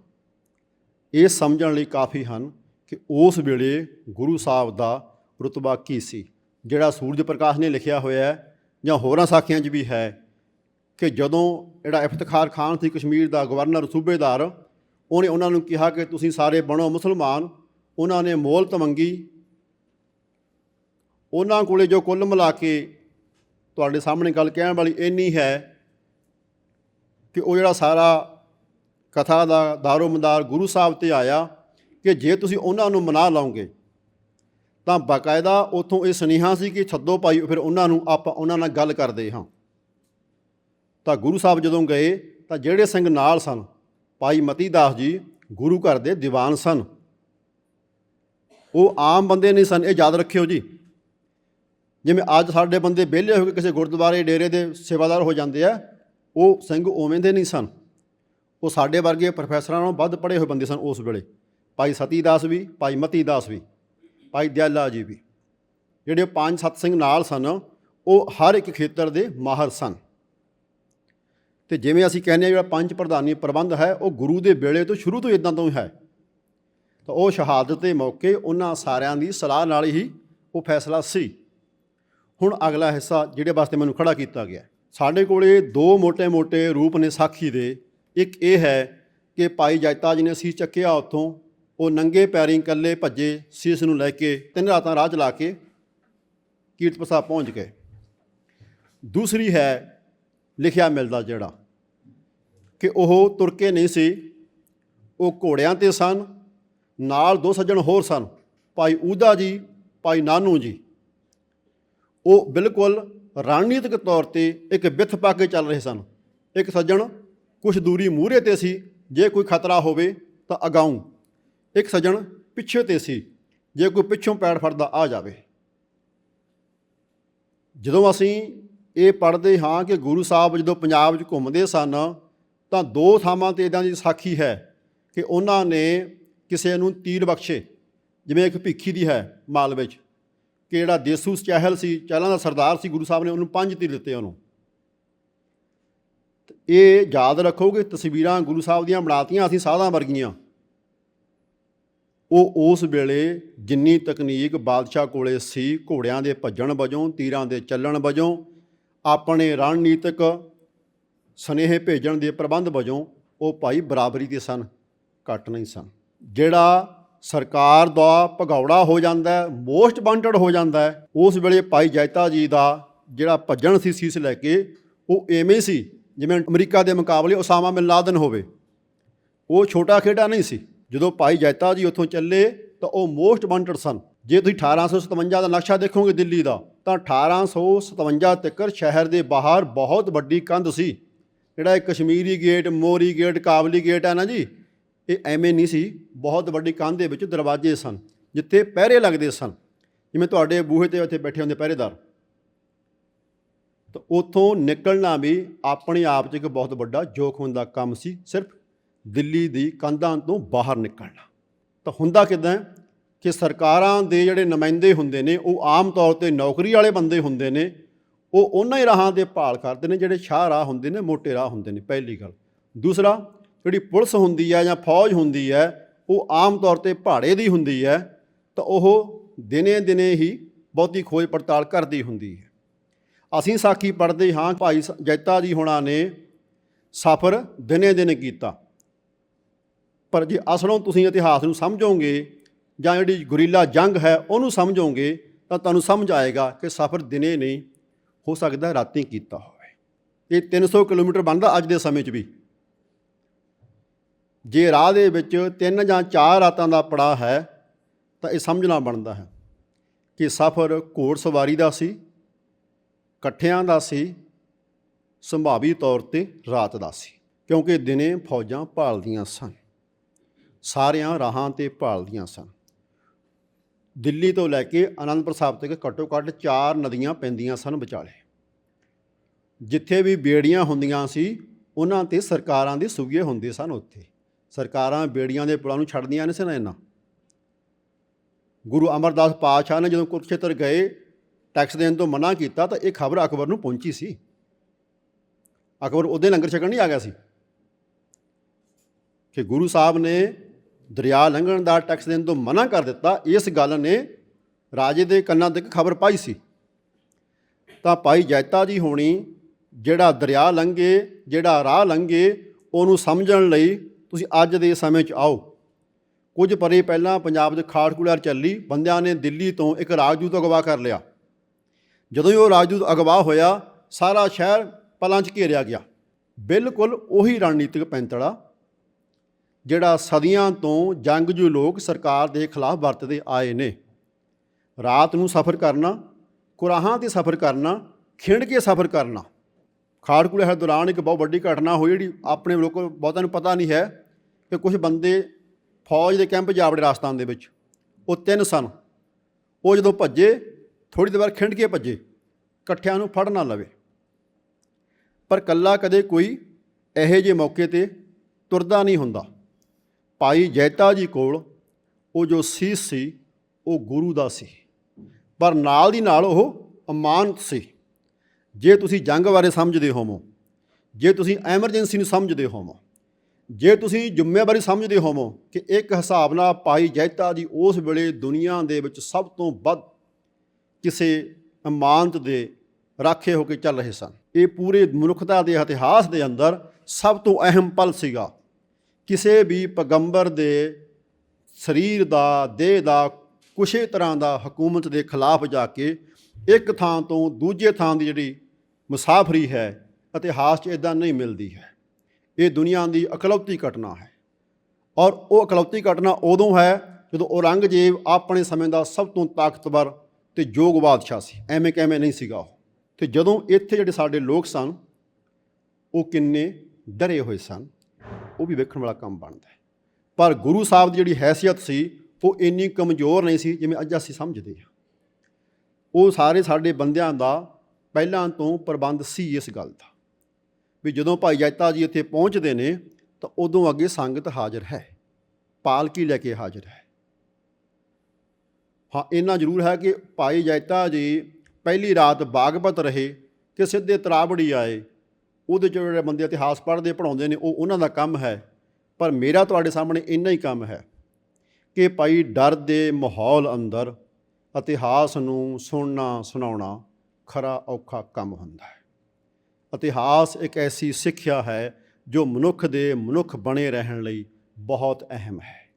ਇਹ ਸਮਝਣ ਲਈ ਕਾਫੀ ਹਨ ਕਿ ਉਸ ਵੇਲੇ ਗੁਰੂ ਸਾਹਿਬ ਦਾ ਰੁਤਬਾ ਕੀ ਸੀ, ਜਿਹੜਾ ਸੂਰਜ ਪ੍ਰਕਾਸ਼ ਨੇ ਲਿਖਿਆ ਹੋਇਆ ਹੈ ਜਾਂ ਹੋਰਾਂ ਸਾਖੀਆਂ 'ਚ ਵੀ ਹੈ ਕਿ ਜਦੋਂ ਜਿਹੜਾ ਇਫਤਖਾਰ ਖਾਨ ਸੀ ਕਸ਼ਮੀਰ ਦਾ ਗਵਰਨਰ ਸੂਬੇਦਾਰ, ਉਹਨੇ ਉਹਨਾਂ ਨੂੰ ਕਿਹਾ ਕਿ ਤੁਸੀਂ ਸਾਰੇ ਬਣੋ ਮੁਸਲਮਾਨ, ਉਹਨਾਂ ਨੇ ਮੋਹਲਤ ਮੰਗੀ। ਉਹਨਾਂ ਕੋਲੇ ਜੋ ਕੁੱਲ ਮਿਲਾ ਕੇ ਤੁਹਾਡੇ ਸਾਹਮਣੇ ਗੱਲ ਕਹਿਣ ਵਾਲੀ ਇੰਨੀ ਹੈ ਕਿ ਉਹ ਜਿਹੜਾ ਸਾਰਾ ਕਥਾ ਦਾ ਦਾਰੋ ਮਦਾਰ ਗੁਰੂ ਸਾਹਿਬ ਤੇ ਆਇਆ ਕਿ ਜੇ ਤੁਸੀਂ ਉਹਨਾਂ ਨੂੰ ਮਨਾ ਲਾਓਗੇ ਤਾਂ ਬਾਕਾਇਦਾ ਉਥੋਂ ਇਹ ਸੁਨੇਹਾ ਸੀ ਕਿ ਛੱਦੋ ਭਾਈ, ਫਿਰ ਉਹਨਾਂ ਨੂੰ ਆਪਾਂ ਉਹਨਾਂ ਨਾਲ ਗੱਲ ਕਰਦੇ ਹਾਂ। ਤਾਂ ਗੁਰੂ ਸਾਹਿਬ ਜਦੋਂ ਗਏ, ਤਾਂ ਜਿਹੜੇ ਸਿੰਘ ਨਾਲ ਸਨ, ਭਾਈ ਮਤੀ ਦਾਸ ਜੀ ਗੁਰੂ ਘਰ ਦੇ ਦੀਵਾਨ ਸਨ। ਉਹ ਆਮ ਬੰਦੇ ਨਹੀਂ ਸਨ, ਇਹ ਯਾਦ ਰੱਖਿਓ ਜੀ। ਜਿਵੇਂ ਅੱਜ ਸਾਡੇ ਬੰਦੇ ਵਿਹਲੇ ਹੋ ਕੇ ਕਿਸੇ ਗੁਰਦੁਆਰੇ ਡੇਰੇ ਦੇ ਸੇਵਾਦਾਰ ਹੋ ਜਾਂਦੇ ਆ, ਉਹ ਸਿੰਘ ਉਵੇਂ ਦੇ ਨਹੀਂ ਸਨ। ਉਹ ਸਾਡੇ ਵਰਗੇ ਪ੍ਰੋਫੈਸਰਾਂ ਨਾਲੋਂ ਵੱਧ ਪੜ੍ਹੇ ਹੋਏ ਬੰਦੇ ਸਨ ਉਸ ਵੇਲੇ। ਭਾਈ ਸਤੀ ਦਾਸ ਵੀ, ਭਾਈ ਮਤੀ ਦਾਸ ਵੀ, ਭਾਈ ਦਿਆਲਾ ਜੀ ਵੀ। ਜਿਹੜੇ ਪੰਜ ਸੱਤ ਸਿੰਘ ਨਾਲ ਸਨ, ਉਹ ਹਰ ਇੱਕ ਖੇਤਰ ਦੇ ਮਾਹਰ ਸਨ। ਤੇ ਜਿਵੇਂ ਅਸੀਂ ਕਹਿੰਦੇ ਆ ਜਿਹੜਾ ਪੰਜ ਪ੍ਰਧਾਨੀ ਪ੍ਰਬੰਧ ਹੈ, ਉਹ ਗੁਰੂ ਦੇ ਵੇਲੇ ਤੋਂ ਸ਼ੁਰੂ ਤੋਂ ਇਦਾਂ ਤੋਂ ਹੀ ਹੈ। ਤਾਂ ਉਹ ਸ਼ਹਾਦਤ ਦੇ ਮੌਕੇ ਉਹਨਾਂ ਸਾਰਿਆਂ ਦੀ ਸਲਾਹ ਨਾਲ ਹੀ ਉਹ ਫੈਸਲਾ ਸੀ। ਹੁਣ ਅਗਲਾ ਹਿੱਸਾ ਜਿਹੜੇ ਵਾਸਤੇ ਮੈਨੂੰ ਖੜਾ ਕੀਤਾ ਗਿਆ। ਸਾਡੇ ਕੋਲੇ ਦੋ ਮੋਟੇ ਮੋਟੇ ਰੂਪ ਨੇ ਸਾਖੀ ਦੇ। ਇੱਕ ਇਹ ਹੈ ਕਿ ਭਾਈ ਜੈਤਾ ਜੀ ਨੇ ਸੀਸ ਚੱਕਿਆ ਉੱਥੋਂ, ਉਹ ਨੰਗੇ ਪੈਰੀਂ ਇਕੱਲੇ ਭੱਜੇ ਸੀਸ ਨੂੰ ਲੈ ਕੇ ਤਿੰਨ ਰਾਤਾਂ ਰਾਹ ਚਲਾ ਕੇ ਕੀਰਤਪਸਾ ਪਹੁੰਚ ਗਏ। ਦੂਸਰੀ ਹੈ, ਲਿਖਿਆ ਮਿਲਦਾ ਜਿਹੜਾ ਕਿ ਉਹ ਤੁਰ ਕੇ ਨਹੀਂ ਸੀ, ਉਹ ਘੋੜਿਆਂ ਤੇ ਸਨ, ਨਾਲ ਦੋ ਸੱਜਣ ਹੋਰ ਸਨ, ਭਾਈ ਊਦਾ ਜੀ, ਭਾਈ ਨਾਨੂ ਜੀ। ਉਹ ਬਿਲਕੁਲ ਰਣਨੀਤਿਕ ਤੌਰ ਤੇ ਇੱਕ ਬਿੱਥ ਪਾ ਕੇ ਚੱਲ ਰਹੇ ਸਨ। ਇੱਕ ਸੱਜਣ ਕੁਝ ਦੂਰੀ ਮੂਹਰੇ ਤੇ ਸੀ। ਜੇ ਕੋਈ ਖਤਰਾ ਹੋਵੇ ਤਾਂ ਅਗਾਊਂ ਇੱਕ ਸੱਜਣ ਪਿੱਛੇ ਤੇ ਸੀ। ਜੇ ਕੋਈ ਪਿੱਛੋਂ ਪੈੜ ਫੜਦਾ ਆ ਜਾਵੇ। ਜਦੋਂ ਅਸੀਂ ਇਹ ਪੜ੍ਹਦੇ ਹਾਂ ਕਿ ਗੁਰੂ ਸਾਹਿਬ ਜਦੋਂ ਪੰਜਾਬ 'ਚ ਘੁੰਮਦੇ ਸਨ, ਤਾਂ ਦੋ ਥਾਵਾਂ ਤੇ ਇਦਾਂ ਦੀ ਸਾਖੀ ਹੈ ਕਿ ਉਹਨਾਂ ਨੇ ਕਿਸੇ ਨੂੰ ਤੀਰ ਬਖਸ਼ੇ। ਜਿਵੇਂ ਇੱਕ ਭਿੱਖੀ ਦੀ ਹੈ ਮਾਲ ਵਿੱਚ, ਕਿ ਜਿਹੜਾ ਦੇਸੂ ਚਹਿਲ ਸੀ, ਚਹਿਲਾਂ ਦਾ ਸਰਦਾਰ ਸੀ, ਗੁਰੂ ਸਾਹਿਬ ਨੇ ਉਹਨੂੰ ਪੰਜ ਤੀਰ ਦਿੱਤੇ ਉਹਨੂੰ। ਇਹ ਯਾਦ ਰੱਖੋ ਕਿ ਤਸਵੀਰਾਂ ਗੁਰੂ ਸਾਹਿਬ ਦੀਆਂ ਬਣਾਤੀਆਂ ਅਸੀਂ ਸਾਧਾਂ ਵਰਗੀਆਂ। ਉਹ ਉਸ ਵੇਲੇ ਜਿੰਨੀ ਤਕਨੀਕ ਬਾਦਸ਼ਾਹ ਕੋਲੇ ਸੀ, ਘੋੜਿਆਂ ਦੇ ਭੱਜਣ ਵਜੋਂ, ਤੀਰਾਂ ਦੇ ਚੱਲਣ ਵਜੋਂ, ਆਪਣੇ ਰਣਨੀਤਿਕ ਸਨੇਹ ਭੇਜਣ ਦੇ ਪ੍ਰਬੰਧ ਵਜੋਂ, ਉਹ ਭਾਈ ਬਰਾਬਰੀ ਦੇ ਸਨ, ਘੱਟ ਨਹੀਂ ਸਨ। ਜਿਹੜਾ ਸਰਕਾਰ ਦਾ ਭਗੌੜਾ ਹੋ ਜਾਂਦਾ ਮੋਸਟ ਵਾਂਟਡ ਹੋ ਜਾਂਦਾ ਉਸ ਵੇਲੇ ਭਾਈ ਜੈਤਾ ਜੀ ਦਾ ਜਿਹੜਾ ਭੱਜਣ ਸੀ ਸੀਸ ਲੈ ਕੇ, ਉਹ ਐਵੇਂ ਸੀ ਜਿਵੇਂ ਅਮਰੀਕਾ ਦੇ ਮੁਕਾਬਲੇ ਉਸਾਮਾ ਬਿਨ ਲਾਦਨ ਹੋਵੇ, ਉਹ ਛੋਟਾ ਖੇਡਾ ਨਹੀਂ ਸੀ। ਜਦੋਂ ਭਾਈ ਜੈਤਾ ਜੀ ਉੱਥੋਂ ਚੱਲੇ, ਤਾਂ ਉਹ ਮੋਸਟ ਵਾਂਟਡ ਸਨ। ਜੇ ਤੁਸੀਂ 1857 ਦਾ ਨਕਸ਼ਾ ਦੇਖੋਗੇ ਦਿੱਲੀ ਦਾ, ਤਾਂ 1857 ਤੱਕ ਸ਼ਹਿਰ ਦੇ ਬਾਹਰ ਬਹੁਤ ਵੱਡੀ ਕੰਧ ਸੀ। ਜਿਹੜਾ ਇਹ Kashmiri gate, Mori gate, Kabuli gate ਹੈ ਨਾ ਜੀ, ਇਹ ਐਵੇਂ ਨਹੀਂ ਸੀ। ਬਹੁਤ ਵੱਡੀ ਕੰਧ ਦੇ ਵਿੱਚ ਦਰਵਾਜ਼ੇ ਸਨ, ਜਿੱਥੇ ਪਹਿਰੇ ਲੱਗਦੇ ਸਨ। ਜਿਵੇਂ ਤੁਹਾਡੇ ਬੂਹੇ ਤੇ ਉੱਥੇ ਬੈਠੇ ਹੁੰਦੇ ਪਹਿਰੇਦਾਰ। ਤਾਂ ਉੱਥੋਂ ਨਿਕਲਣਾ ਵੀ ਆਪਣੇ ਆਪ 'ਚ ਇੱਕ ਬਹੁਤ ਵੱਡਾ ਜੋਖਮ ਦਾ ਕੰਮ ਸੀ, ਸਿਰਫ ਦਿੱਲੀ ਦੀ ਕੰਧਾਂ ਤੋਂ ਬਾਹਰ ਨਿਕਲਣਾ। ਤਾਂ ਹੁੰਦਾ ਕਿਦਾਂ ਕਿ ਸਰਕਾਰਾਂ ਦੇ ਜਿਹੜੇ ਨੁਮਾਇੰਦੇ ਹੁੰਦੇ ਨੇ, ਉਹ ਆਮ ਤੌਰ ਤੇ ਨੌਕਰੀ ਵਾਲੇ ਬੰਦੇ ਹੁੰਦੇ ਨੇ, ਉਹ ਉਹਨਾਂ ਹੀ ਰਾਹਾਂ ਦੇ ਭਾਲ ਕਰਦੇ ਨੇ ਜਿਹੜੇ ਸ਼ਾਹ ਰਾਹ ਹੁੰਦੇ ਨੇ, ਮੋਟੇ ਰਾਹ ਹੁੰਦੇ ਨੇ, ਪਹਿਲੀ ਗੱਲ। ਦੂਸਰਾ, ਜਿਹੜੀ ਪੁਲਿਸ ਹੁੰਦੀ ਹੈ ਜਾਂ ਫੌਜ ਹੁੰਦੀ ਹੈ, ਉਹ ਆਮ ਤੌਰ ਤੇ ਪਹਾੜੇ ਦੀ ਹੁੰਦੀ ਹੈ, ਤਾਂ ਉਹ ਦਿਨੇ ਦਿਨੇ ਹੀ ਬਹੁਤੀ ਖੋਜ ਪੜਤਾਲ ਕਰਦੀ ਹੁੰਦੀ ਹੈ। ਅਸੀਂ ਸਾਖੀ ਪੜ੍ਹਦੇ ਹਾਂ, ਭਾਈ ਸ- ਜੈਤਾ ਜੀ ਹੋਣਾ ਨੇ ਸਫ਼ਰ ਦਿਨੇ ਦਿਨ ਕੀਤਾ। ਪਰ ਜੇ ਅਸਲੋਂ ਤੁਸੀਂ ਇਤਿਹਾਸ ਨੂੰ ਸਮਝੋਗੇ ਜਾਂ ਜਿਹੜੀ ਗੁਰੀਲਾ ਜੰਗ ਹੈ ਉਹਨੂੰ ਸਮਝੋਗੇ ਤਾਂ ਤੁਹਾਨੂੰ ਸਮਝ ਆਏਗਾ ਕਿ ਸਫ਼ਰ ਦਿਨੇ ਨਹੀਂ, ਹੋ ਸਕਦਾ ਰਾਤੀ ਕੀਤਾ ਹੋਵੇ। ਇਹ 300 ਕਿਲੋਮੀਟਰ ਬਣਦਾ ਅੱਜ ਦੇ ਸਮੇਂ 'ਚ ਵੀ। ਜੇ ਰਾਹ ਦੇ ਵਿੱਚ ਤਿੰਨ ਜਾਂ ਚਾਰ ਰਾਤਾਂ ਦਾ ਪੜਾ ਹੈ ਤਾਂ ਇਹ ਸਮਝਣਾ ਬਣਦਾ ਹੈ ਕਿ ਸਫ਼ਰ ਘੋੜ ਸਵਾਰੀ ਦਾ ਸੀ ਇਕੱਠਿਆਂ ਦਾ ਸੀ, ਸੰਭਾਵੀ ਤੌਰ ਤੇ ਰਾਤ ਦਾ ਸੀ, ਕਿਉਂਕਿ ਦਿਨੇ ਫੌਜਾਂ ਭਾਲਦੀਆਂ ਸਨ। ਸਾਰਿਆਂ ਰਾਹਾਂ ਤੇ ਭਾਲਦੀਆਂ ਸਨ। ਦਿੱਲੀ ਤੋਂ ਲੈ ਕੇ ਅਨੰਦਪੁਰ ਸਾਹਿਬ ਤੱਕ ਘੱਟੋ ਘੱਟ ਚਾਰ ਨਦੀਆਂ ਪੈਂਦੀਆਂ ਸਨ ਵਿਚਾਲੇ। ਜਿੱਥੇ ਵੀ ਬੇੜੀਆਂ ਹੁੰਦੀਆਂ ਸੀ, ਉਹਨਾਂ ਤੇ ਸਰਕਾਰਾਂ ਦੇ ਸੁਗੇ ਹੁੰਦੇ ਸਨ ਉੱਥੇ। ਸਰਕਾਰਾਂ ਬੇੜੀਆਂ ਦੇ ਪੁਲਾਂ ਨੂੰ ਛੱਡਦੀਆਂ ਨਹੀਂ ਸਨ ਇਹਨਾਂ ਗੁਰੂ ਅਮਰਦਾਸ ਪਾਤਸ਼ਾਹ ਨੇ ਜਦੋਂ ਕੁਰਕਸ਼ੇਤਰ ਗਏ ਟੈਕਸ ਦੇਣ ਤੋਂ ਮਨਾ ਕੀਤਾ ਤਾਂ ਇਹ ਖਬਰ ਅਕਬਰ ਨੂੰ ਪਹੁੰਚੀ ਸੀ। ਅਕਬਰ ਉਹਦੇ ਲੰਗਰ ਛਕਣ ਨਹੀਂ ਆ ਗਿਆ ਸੀ। ਕਿ ਗੁਰੂ ਸਾਹਿਬ ਨੇ ਦਰਿਆ ਲੰਘਣ ਦਾ ਟੈਕਸ ਦੇਣ ਤੋਂ ਮਨਾ ਕਰ ਦਿੱਤਾ, ਇਸ ਗੱਲ ਨੇ ਰਾਜੇ ਦੇ ਕੰਨਾਂ ਤੱਕ ਖਬਰ ਪਾਈ ਸੀ। ਤਾਂ ਭਾਈ ਜੈਤਾ ਜੀ ਹੋਣੀ ਜਿਹੜਾ ਦਰਿਆ ਲੰਘੇ, ਜਿਹੜਾ ਰਾਹ ਲੰਘੇ, ਉਹਨੂੰ ਸਮਝਣ ਲਈ ਤੁਸੀਂ ਅੱਜ ਦੇ ਸਮੇਂ 'ਚ ਆਓ। ਕੁਝ ਪਰੇ ਪਹਿਲਾਂ ਪੰਜਾਬ ਦੇ ਖਾੜਕੂੜਾਰ ਚੱਲੀ, ਬੰਦਿਆਂ ਨੇ ਦਿੱਲੀ ਤੋਂ ਇੱਕ ਰਾਜਦੂਤ ਅਗਵਾ ਕਰ ਲਿਆ। ਜਦੋਂ ਹੀ ਉਹ ਰਾਜਦੂਤ ਅਗਵਾ ਹੋਇਆ, ਸਾਰਾ ਸ਼ਹਿਰ ਪਲਾਂ 'ਚ ਘੇਰਿਆ ਗਿਆ। ਬਿਲਕੁਲ ਉਹੀ ਰਣਨੀਤਿਕ ਪੈਂਤੜਾ ਜਿਹੜਾ ਸਦੀਆਂ ਤੋਂ ਜੰਗਜੂ ਲੋਕ ਸਰਕਾਰ ਦੇ ਖਿਲਾਫ ਵਰਤਦੇ ਆਏ ਨੇ। ਰਾਤ ਨੂੰ ਸਫ਼ਰ ਕਰਨਾ, ਕੁਰਾਹਾਂ ਤੇ ਸਫ਼ਰ ਕਰਨਾ, ਖਿੰਡ ਕੇ ਸਫ਼ਰ ਕਰਨਾ। ਖਾੜਕੂਲੇ ਹਰ ਦੌਰਾਨ ਇੱਕ ਬਹੁਤ ਵੱਡੀ ਘਟਨਾ ਹੋਈ ਜਿਹੜੀ ਆਪਣੇ ਲੋਕਾਂ ਬਹੁਤਾਂ ਨੂੰ ਪਤਾ ਨਹੀਂ ਹੈ ਕਿ ਕੁਝ ਬੰਦੇ ਫੌਜ ਦੇ ਕੈਂਪ ਜਾਵੜੇ ਰਾਜਸਥਾਨ ਦੇ ਵਿੱਚ। ਉਹ ਤਿੰਨ ਸਨ। ਉਹ ਜਦੋਂ ਭੱਜੇ ਥੋੜੀ ਦੇਰ ਖਿੰਡ ਕੇ ਭੱਜੇ, ਇਕੱਠਿਆਂ ਨੂੰ ਫੜ ਨਾ ਲਵੇ। ਪਰ ਕੱਲਾ ਕਦੇ ਕੋਈ ਇਹੋ ਜਿਹੇ ਮੌਕੇ ਤੇ ਤੁਰਦਾ ਨਹੀਂ ਹੁੰਦਾ। ਭਾਈ ਜੈਤਾ ਜੀ ਕੋਲ ਉਹ ਜੋ ਸੀਸ ਸੀ, ਉਹ ਗੁਰੂ ਦਾ ਸੀ। ਪਰ ਨਾਲ ਦੀ ਨਾਲ ਉਹ ਅਮਾਨਤ ਸੀ। ਜੇ ਤੁਸੀਂ ਜੰਗ ਬਾਰੇ ਸਮਝਦੇ ਹੋਵੋ, ਜੇ ਤੁਸੀਂ ਐਮਰਜੈਂਸੀ ਨੂੰ ਸਮਝਦੇ ਹੋਵੋ, ਜੇ ਤੁਸੀਂ ਜ਼ਿੰਮੇਵਾਰੀ ਸਮਝਦੇ ਹੋਵੋ ਕਿ ਇੱਕ ਹਿਸਾਬ ਨਾਲ ਭਾਈ ਜੈਤਾ ਜੀ ਉਸ ਵੇਲੇ ਦੁਨੀਆ ਦੇ ਵਿੱਚ ਸਭ ਤੋਂ ਵੱਧ ਕਿਸੇ ਅਮਾਨਤ ਦੇ ਰਾਖੇ ਹੋ ਕੇ ਚੱਲ ਰਹੇ ਸਨ। ਇਹ ਪੂਰੇ ਮਨੁੱਖਤਾ ਦੇ ਇਤਿਹਾਸ ਦੇ ਅੰਦਰ ਸਭ ਤੋਂ ਅਹਿਮ ਪਲ ਸੀਗਾ। ਕਿਸੇ ਵੀ ਪੈਗੰਬਰ ਦੇ ਸਰੀਰ ਦਾ, ਦੇਹ ਦਾ, ਕੁਛੇ ਤਰ੍ਹਾਂ ਦਾ ਹਕੂਮਤ ਦੇ ਖਿਲਾਫ ਜਾ ਕੇ ਇੱਕ ਥਾਂ ਤੋਂ ਦੂਜੇ ਥਾਂ ਦੀ ਜਿਹੜੀ ਮੁਸਾਫਰੀ ਹੈ, ਇਤਿਹਾਸ 'ਚ ਇਦਾਂ ਨਹੀਂ ਮਿਲਦੀ ਹੈ। ਇਹ ਦੁਨੀਆ ਦੀ ਇਕਲੌਤੀ ਘਟਨਾ ਹੈ। ਔਰ ਉਹ ਇਕਲੌਤੀ ਘਟਨਾ ਉਦੋਂ ਹੈ ਜਦੋਂ ਔਰੰਗਜ਼ੇਬ ਆਪਣੇ ਸਮੇਂ ਦਾ ਸਭ ਤੋਂ ਤਾਕਤਵਰ ਤੇ ਯੋਗ ਬਾਦਸ਼ਾਹ ਸੀ, ਐਵੇਂ ਕਿਵੇਂ ਨਹੀਂ ਸੀਗਾ ਉਹ। ਤੇ ਜਦੋਂ ਇੱਥੇ ਜਿਹੜੇ ਸਾਡੇ ਲੋਕ ਸਨ, ਉਹ ਕਿੰਨੇ ਡਰੇ ਹੋਏ ਸਨ, ਉਹ ਵੀ ਵੇਖਣ ਵਾਲਾ ਕੰਮ ਬਣਦਾ ਹੈ। ਪਰ ਗੁਰੂ ਸਾਹਿਬ ਦੀ ਜਿਹੜੀ ਹੈਸੀਅਤ ਸੀ, ਉਹ ਇੰਨੀ ਕਮਜ਼ੋਰ ਨਹੀਂ ਸੀ ਜਿਵੇਂ ਅੱਜ ਅਸੀਂ ਸਮਝਦੇ ਹਾਂ। ਉਹ ਸਾਰੇ ਸਾਡੇ ਬੰਦਿਆਂ ਦਾ ਪਹਿਲਾਂ ਤੋਂ ਪ੍ਰਬੰਧ ਸੀ ਇਸ ਗੱਲ ਦਾ। ਵੀ ਜਦੋਂ ਭਾਈ ਜੈਤਾ ਜੀ ਇੱਥੇ ਪਹੁੰਚਦੇ ਨੇ, ਤਾਂ ਉਦੋਂ ਅੱਗੇ ਸੰਗਤ ਹਾਜ਼ਰ ਹੈ, ਪਾਲਕੀ ਲੈ ਕੇ ਹਾਜ਼ਰ ਹੈ। ਹਾਂ, ਇੰਨਾ ਜ਼ਰੂਰ ਹੈ ਕਿ ਭਾਈ ਜੈਤਾ ਜੀ ਪਹਿਲੀ ਰਾਤ ਬਾਗਪਤ ਰਹੇ ਕਿ ਸਿੱਧੇ ਤਰਾਬੜੀ ਆਏ। ਉਹਦੇ 'ਚ ਜਿਹੜੇ ਬੰਦੇ ਇਤਿਹਾਸ ਪੜ੍ਹਦੇ ਪੜਾਉਂਦੇ ਨੇ, ਉਹ ਉਹਨਾਂ ਦਾ ਕੰਮ ਹੈ। ਪਰ ਮੇਰਾ ਤੁਹਾਡੇ ਸਾਹਮਣੇ ਇੰਨਾ ਹੀ ਕੰਮ ਹੈ ਕਿ ਭਾਈ ਡਰ ਦੇ ਮਾਹੌਲ ਅੰਦਰ ਇਤਿਹਾਸ ਨੂੰ ਸੁਣਨਾ, ਸੁਣਾਉਣਾ ਖਰਾ ਔਖਾ ਕੰਮ ਹੁੰਦਾ ਹੈ। ਇਤਿਹਾਸ ਇੱਕ ਐਸੀ ਸਿੱਖਿਆ ਹੈ ਜੋ ਮਨੁੱਖ ਦੇ ਮਨੁੱਖ ਬਣੇ ਰਹਿਣ ਲਈ ਬਹੁਤ ਅਹਿਮ ਹੈ।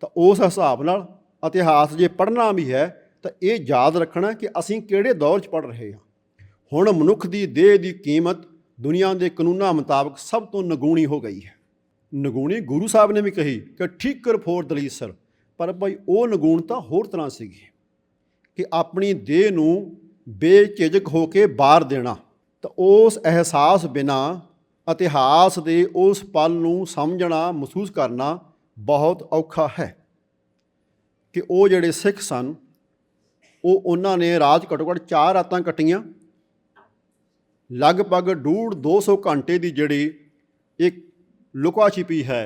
ਤਾਂ ਉਸ ਹਿਸਾਬ ਨਾਲ ਇਤਿਹਾਸ ਜੇ ਪੜ੍ਹਨਾ ਵੀ ਹੈ, ਤਾਂ ਇਹ ਯਾਦ ਰੱਖਣਾ ਕਿ ਅਸੀਂ ਕਿਹੜੇ ਦੌਰ 'ਚ ਪੜ੍ਹ ਰਹੇ ਹਾਂ। ਹੁਣ ਮਨੁੱਖ ਦੀ ਦੇਹ ਦੀ ਕੀਮਤ ਦੁਨੀਆ ਦੇ ਕਾਨੂੰਨਾਂ ਮੁਤਾਬਕ ਸਭ ਤੋਂ ਨਗੂਣੀ ਹੋ ਗਈ ਹੈ। ਨਗੂਣੀ ਗੁਰੂ ਸਾਹਿਬ ਨੇ ਵੀ ਕਹੀ ਕਿ ਠੀਕਰ ਫੋਰ ਦਲੀਸਰ ਪਰ ਭਾਈ ਉਹ ਨਗੂਣਤਾ ਹੋਰ ਤਰ੍ਹਾਂ ਸੀਗੀ ਕਿ ਆਪਣੀ ਦੇਹ ਨੂੰ ਬੇਝਿਜਕ ਹੋ ਕੇ ਬਾਹਰ ਦੇਣਾ, ਤਾਂ ਉਸ ਅਹਿਸਾਸ ਬਿਨਾ ਇਤਿਹਾਸ ਦੇ ਉਸ ਪਲ ਨੂੰ ਸਮਝਣਾ, ਮਹਿਸੂਸ ਕਰਨਾ ਬਹੁਤ ਔਖਾ ਹੈ। ਕਿ ਉਹ ਜਿਹੜੇ ਸਿੱਖ ਸਨ, ਉਹ ਉਹਨਾਂ ਨੇ ਰਾਤ ਘੱਟੋ ਘੱਟ ਚਾਰ ਰਾਤਾਂ ਕੱਟੀਆਂ। ਲਗਭਗ ਡੂਢ 200 ਘੰਟੇ ਦੀ ਜਿਹੜੀ ਇੱਕ ਲੁਕਾ ਛਿਪੀ ਹੈ,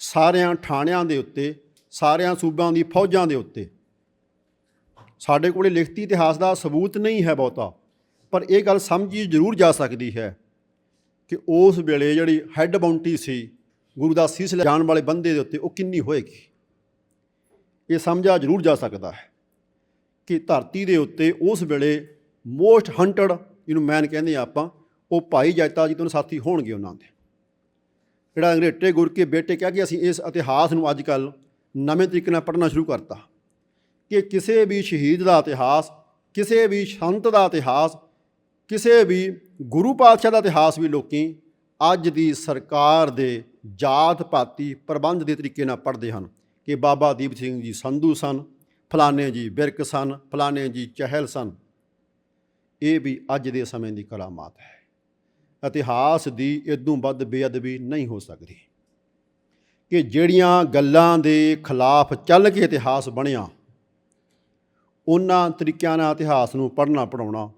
ਸਾਰਿਆਂ ਥਾਣਿਆਂ ਦੇ ਉੱਤੇ, ਸਾਰਿਆਂ ਸੂਬਿਆਂ ਦੀ ਫੌਜਾਂ ਦੇ ਉੱਤੇ। ਸਾਡੇ ਕੋਲੇ ਲਿਖਤੀ ਇਤਿਹਾਸ ਦਾ ਸਬੂਤ ਨਹੀਂ ਹੈ ਬਹੁਤਾ, ਪਰ ਇਹ ਗੱਲ ਸਮਝੀ ਜ਼ਰੂਰ ਜਾ ਸਕਦੀ ਹੈ ਕਿ ਉਸ ਵੇਲੇ ਜਿਹੜੀ ਹੈੱਡ ਬਾਉਂਟੀ ਸੀ, ਗੁਰੂ ਦਾ ਸੀਸ ਜਾਣ ਵਾਲੇ ਬੰਦੇ ਦੇ ਉੱਤੇ ਉਹ ਕਿੰਨੀ ਹੋਏਗੀ। ਇਹ ਸਮਝਿਆ ਜ਼ਰੂਰ ਜਾ ਸਕਦਾ ਹੈ ਕਿ ਧਰਤੀ ਦੇ ਉੱਤੇ ਉਸ ਵੇਲੇ ਮੋਸਟ ਹੰਟਡ ਜਿਹਨੂੰ ਮੈਨ ਕਹਿੰਦੇ ਆ ਆਪਾਂ, ਉਹ ਭਾਈ ਜੈਤਾ ਜੀ ਤੋਂ ਸਾਥੀ ਹੋਣਗੇ ਉਹਨਾਂ ਦੇ। ਜਿਹੜਾ ਅੰਗਰੇਟੇ ਗੁਰ ਕੇ ਬੇਟੇ ਕਿਹਾ ਕਿ ਅਸੀਂ ਇਸ ਇਤਿਹਾਸ ਨੂੰ ਅੱਜ ਕੱਲ ਨਵੇਂ ਤਰੀਕੇ ਨਾਲ ਪੜ੍ਹਨਾ ਸ਼ੁਰੂ ਕਰਤਾ। ਕਿ ਕਿਸੇ ਵੀ ਸ਼ਹੀਦ ਦਾ ਇਤਿਹਾਸ, ਕਿਸੇ ਵੀ ਸੰਤ ਦਾ ਇਤਿਹਾਸ, ਕਿਸੇ ਵੀ ਗੁਰੂ ਪਾਤਸ਼ਾਹ ਦਾ ਇਤਿਹਾਸ ਵੀ ਲੋਕੀ ਅੱਜ ਦੀ ਸਰਕਾਰ ਦੇ ਜਾਤ ਪਾਤੀ ਪ੍ਰਬੰਧ ਦੇ ਤਰੀਕੇ ਨਾਲ ਪੜ੍ਹਦੇ ਹਨ। ਕਿ ਬਾਬਾ ਦੀਪ ਸਿੰਘ ਜੀ ਸੰਧੂ ਸਨ, ਫਲਾਣੇ ਜੀ ਬਿਰਕ ਸਨ, ਫਲਾਣੇ ਜੀ ਚਹਿਲ ਸਨ। ਇਹ ਵੀ ਅੱਜ ਦੇ ਸਮੇਂ ਦੀ ਕਰਾਮਾਤ ਹੈ। ਇਤਿਹਾਸ ਦੀ ਇਦੋਂ ਵੱਧ ਬੇਅਦਬੀ ਨਹੀਂ ਹੋ ਸਕਦੀ। ਕਿ ਜਿਹੜੀਆਂ ਗੱਲਾਂ ਦੇ ਖਿਲਾਫ ਚੱਲ ਕੇ ਇਤਿਹਾਸ ਬਣਿਆ, ਉਹਨਾਂ ਤਰੀਕਿਆਂ ਨਾਲ ਇਤਿਹਾਸ ਨੂੰ ਪੜ੍ਹਨਾ ਪੜਾਉਣਾ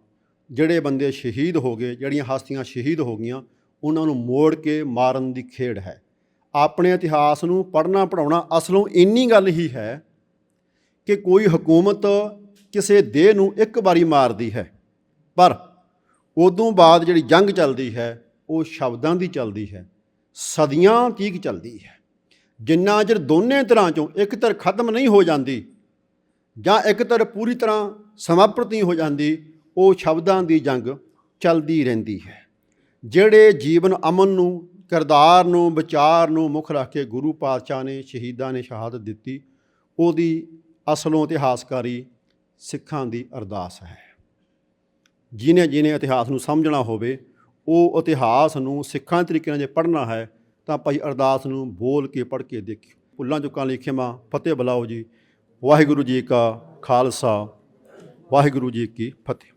ਜਿਹੜੇ ਬੰਦੇ ਸ਼ਹੀਦ ਹੋ ਗਏ, ਜਿਹੜੀਆਂ ਹਸਤੀਆਂ ਸ਼ਹੀਦ ਹੋ ਗਈਆਂ, ਉਹਨਾਂ ਨੂੰ ਮੋੜ ਕੇ ਮਾਰਨ ਦੀ ਖੇਡ ਹੈ। ਆਪਣੇ ਇਤਿਹਾਸ ਨੂੰ ਪੜ੍ਹਨਾ ਪੜਾਉਣਾ ਅਸਲੋਂ ਇੰਨੀ ਗੱਲ ਹੀ ਹੈ ਕਿ ਕੋਈ ਹਕੂਮਤ ਕਿਸੇ ਦੇਹ ਨੂੰ ਇੱਕ ਵਾਰੀ ਮਾਰਦੀ ਹੈ, ਪਰ ਉਦੋਂ ਬਾਅਦ ਜਿਹੜੀ ਜੰਗ ਚੱਲਦੀ ਹੈ, ਉਹ ਸ਼ਬਦਾਂ ਦੀ ਚੱਲਦੀ ਹੈ, ਸਦੀਆਂ ਤੀਕ ਚੱਲਦੀ ਹੈ। ਜਿੰਨਾ ਚਿਰ ਦੋਨੇ ਤਰ੍ਹਾਂ ਚੋਂ ਇੱਕ ਤਰ ਖਤਮ ਨਹੀਂ ਹੋ ਜਾਂਦੀ ਜਾਂ ਇੱਕ ਤਰ ਪੂਰੀ ਤਰ੍ਹਾਂ ਸਮਾਪਤ ਨਹੀਂ ਹੋ ਜਾਂਦੀ, ਉਹ ਸ਼ਬਦਾਂ ਦੀ ਜੰਗ ਚੱਲਦੀ ਰਹਿੰਦੀ ਹੈ। ਜਿਹੜੇ ਜੀਵਨ ਅਮਨ ਨੂੰ ਕਿਰਦਾਰ ਨੂੰ, ਵਿਚਾਰ ਨੂੰ ਮੁੱਖ ਰੱਖ ਕੇ ਗੁਰੂ ਪਾਤਸ਼ਾਹ ਨੇ ਸ਼ਹੀਦਾਂ ਨੇ ਸ਼ਹਾਦਤ ਦਿੱਤੀ। ਉਹਦੀ ਅਸਲੋਂ ਇਤਿਹਾਸਕਾਰੀ ਸਿੱਖਾਂ ਦੀ ਅਰਦਾਸ ਹੈ। ਜਿਨੇ ਜਿਨੇ ਇਤਿਹਾਸ ਨੂੰ ਸਮਝਣਾ ਹੋਵੇ, ਉਹ ਇਤਿਹਾਸ ਨੂੰ ਸਿੱਖਾਂ ਦੇ ਤਰੀਕੇ ਨਾਲ ਜੇ ਪੜ੍ਹਨਾ ਹੈ, ਤਾਂ ਭਾਈ ਅਰਦਾਸ ਨੂੰ ਬੋਲ ਕੇ ਪੜ੍ਹ ਕੇ ਦੇਖਿਓ। ਭੁੱਲਾਂ ਚੁੱਕਾਂ ਲਈ ਖਿਮਾ, ਫਤਿਹ ਬੁਲਾਓ ਜੀ। ਵਾਹਿਗੁਰੂ ਜੀ ਕਾ ਖਾਲਸਾ, ਵਾਹਿਗੁਰੂ ਜੀ ਕੀ ਫਤਿਹ।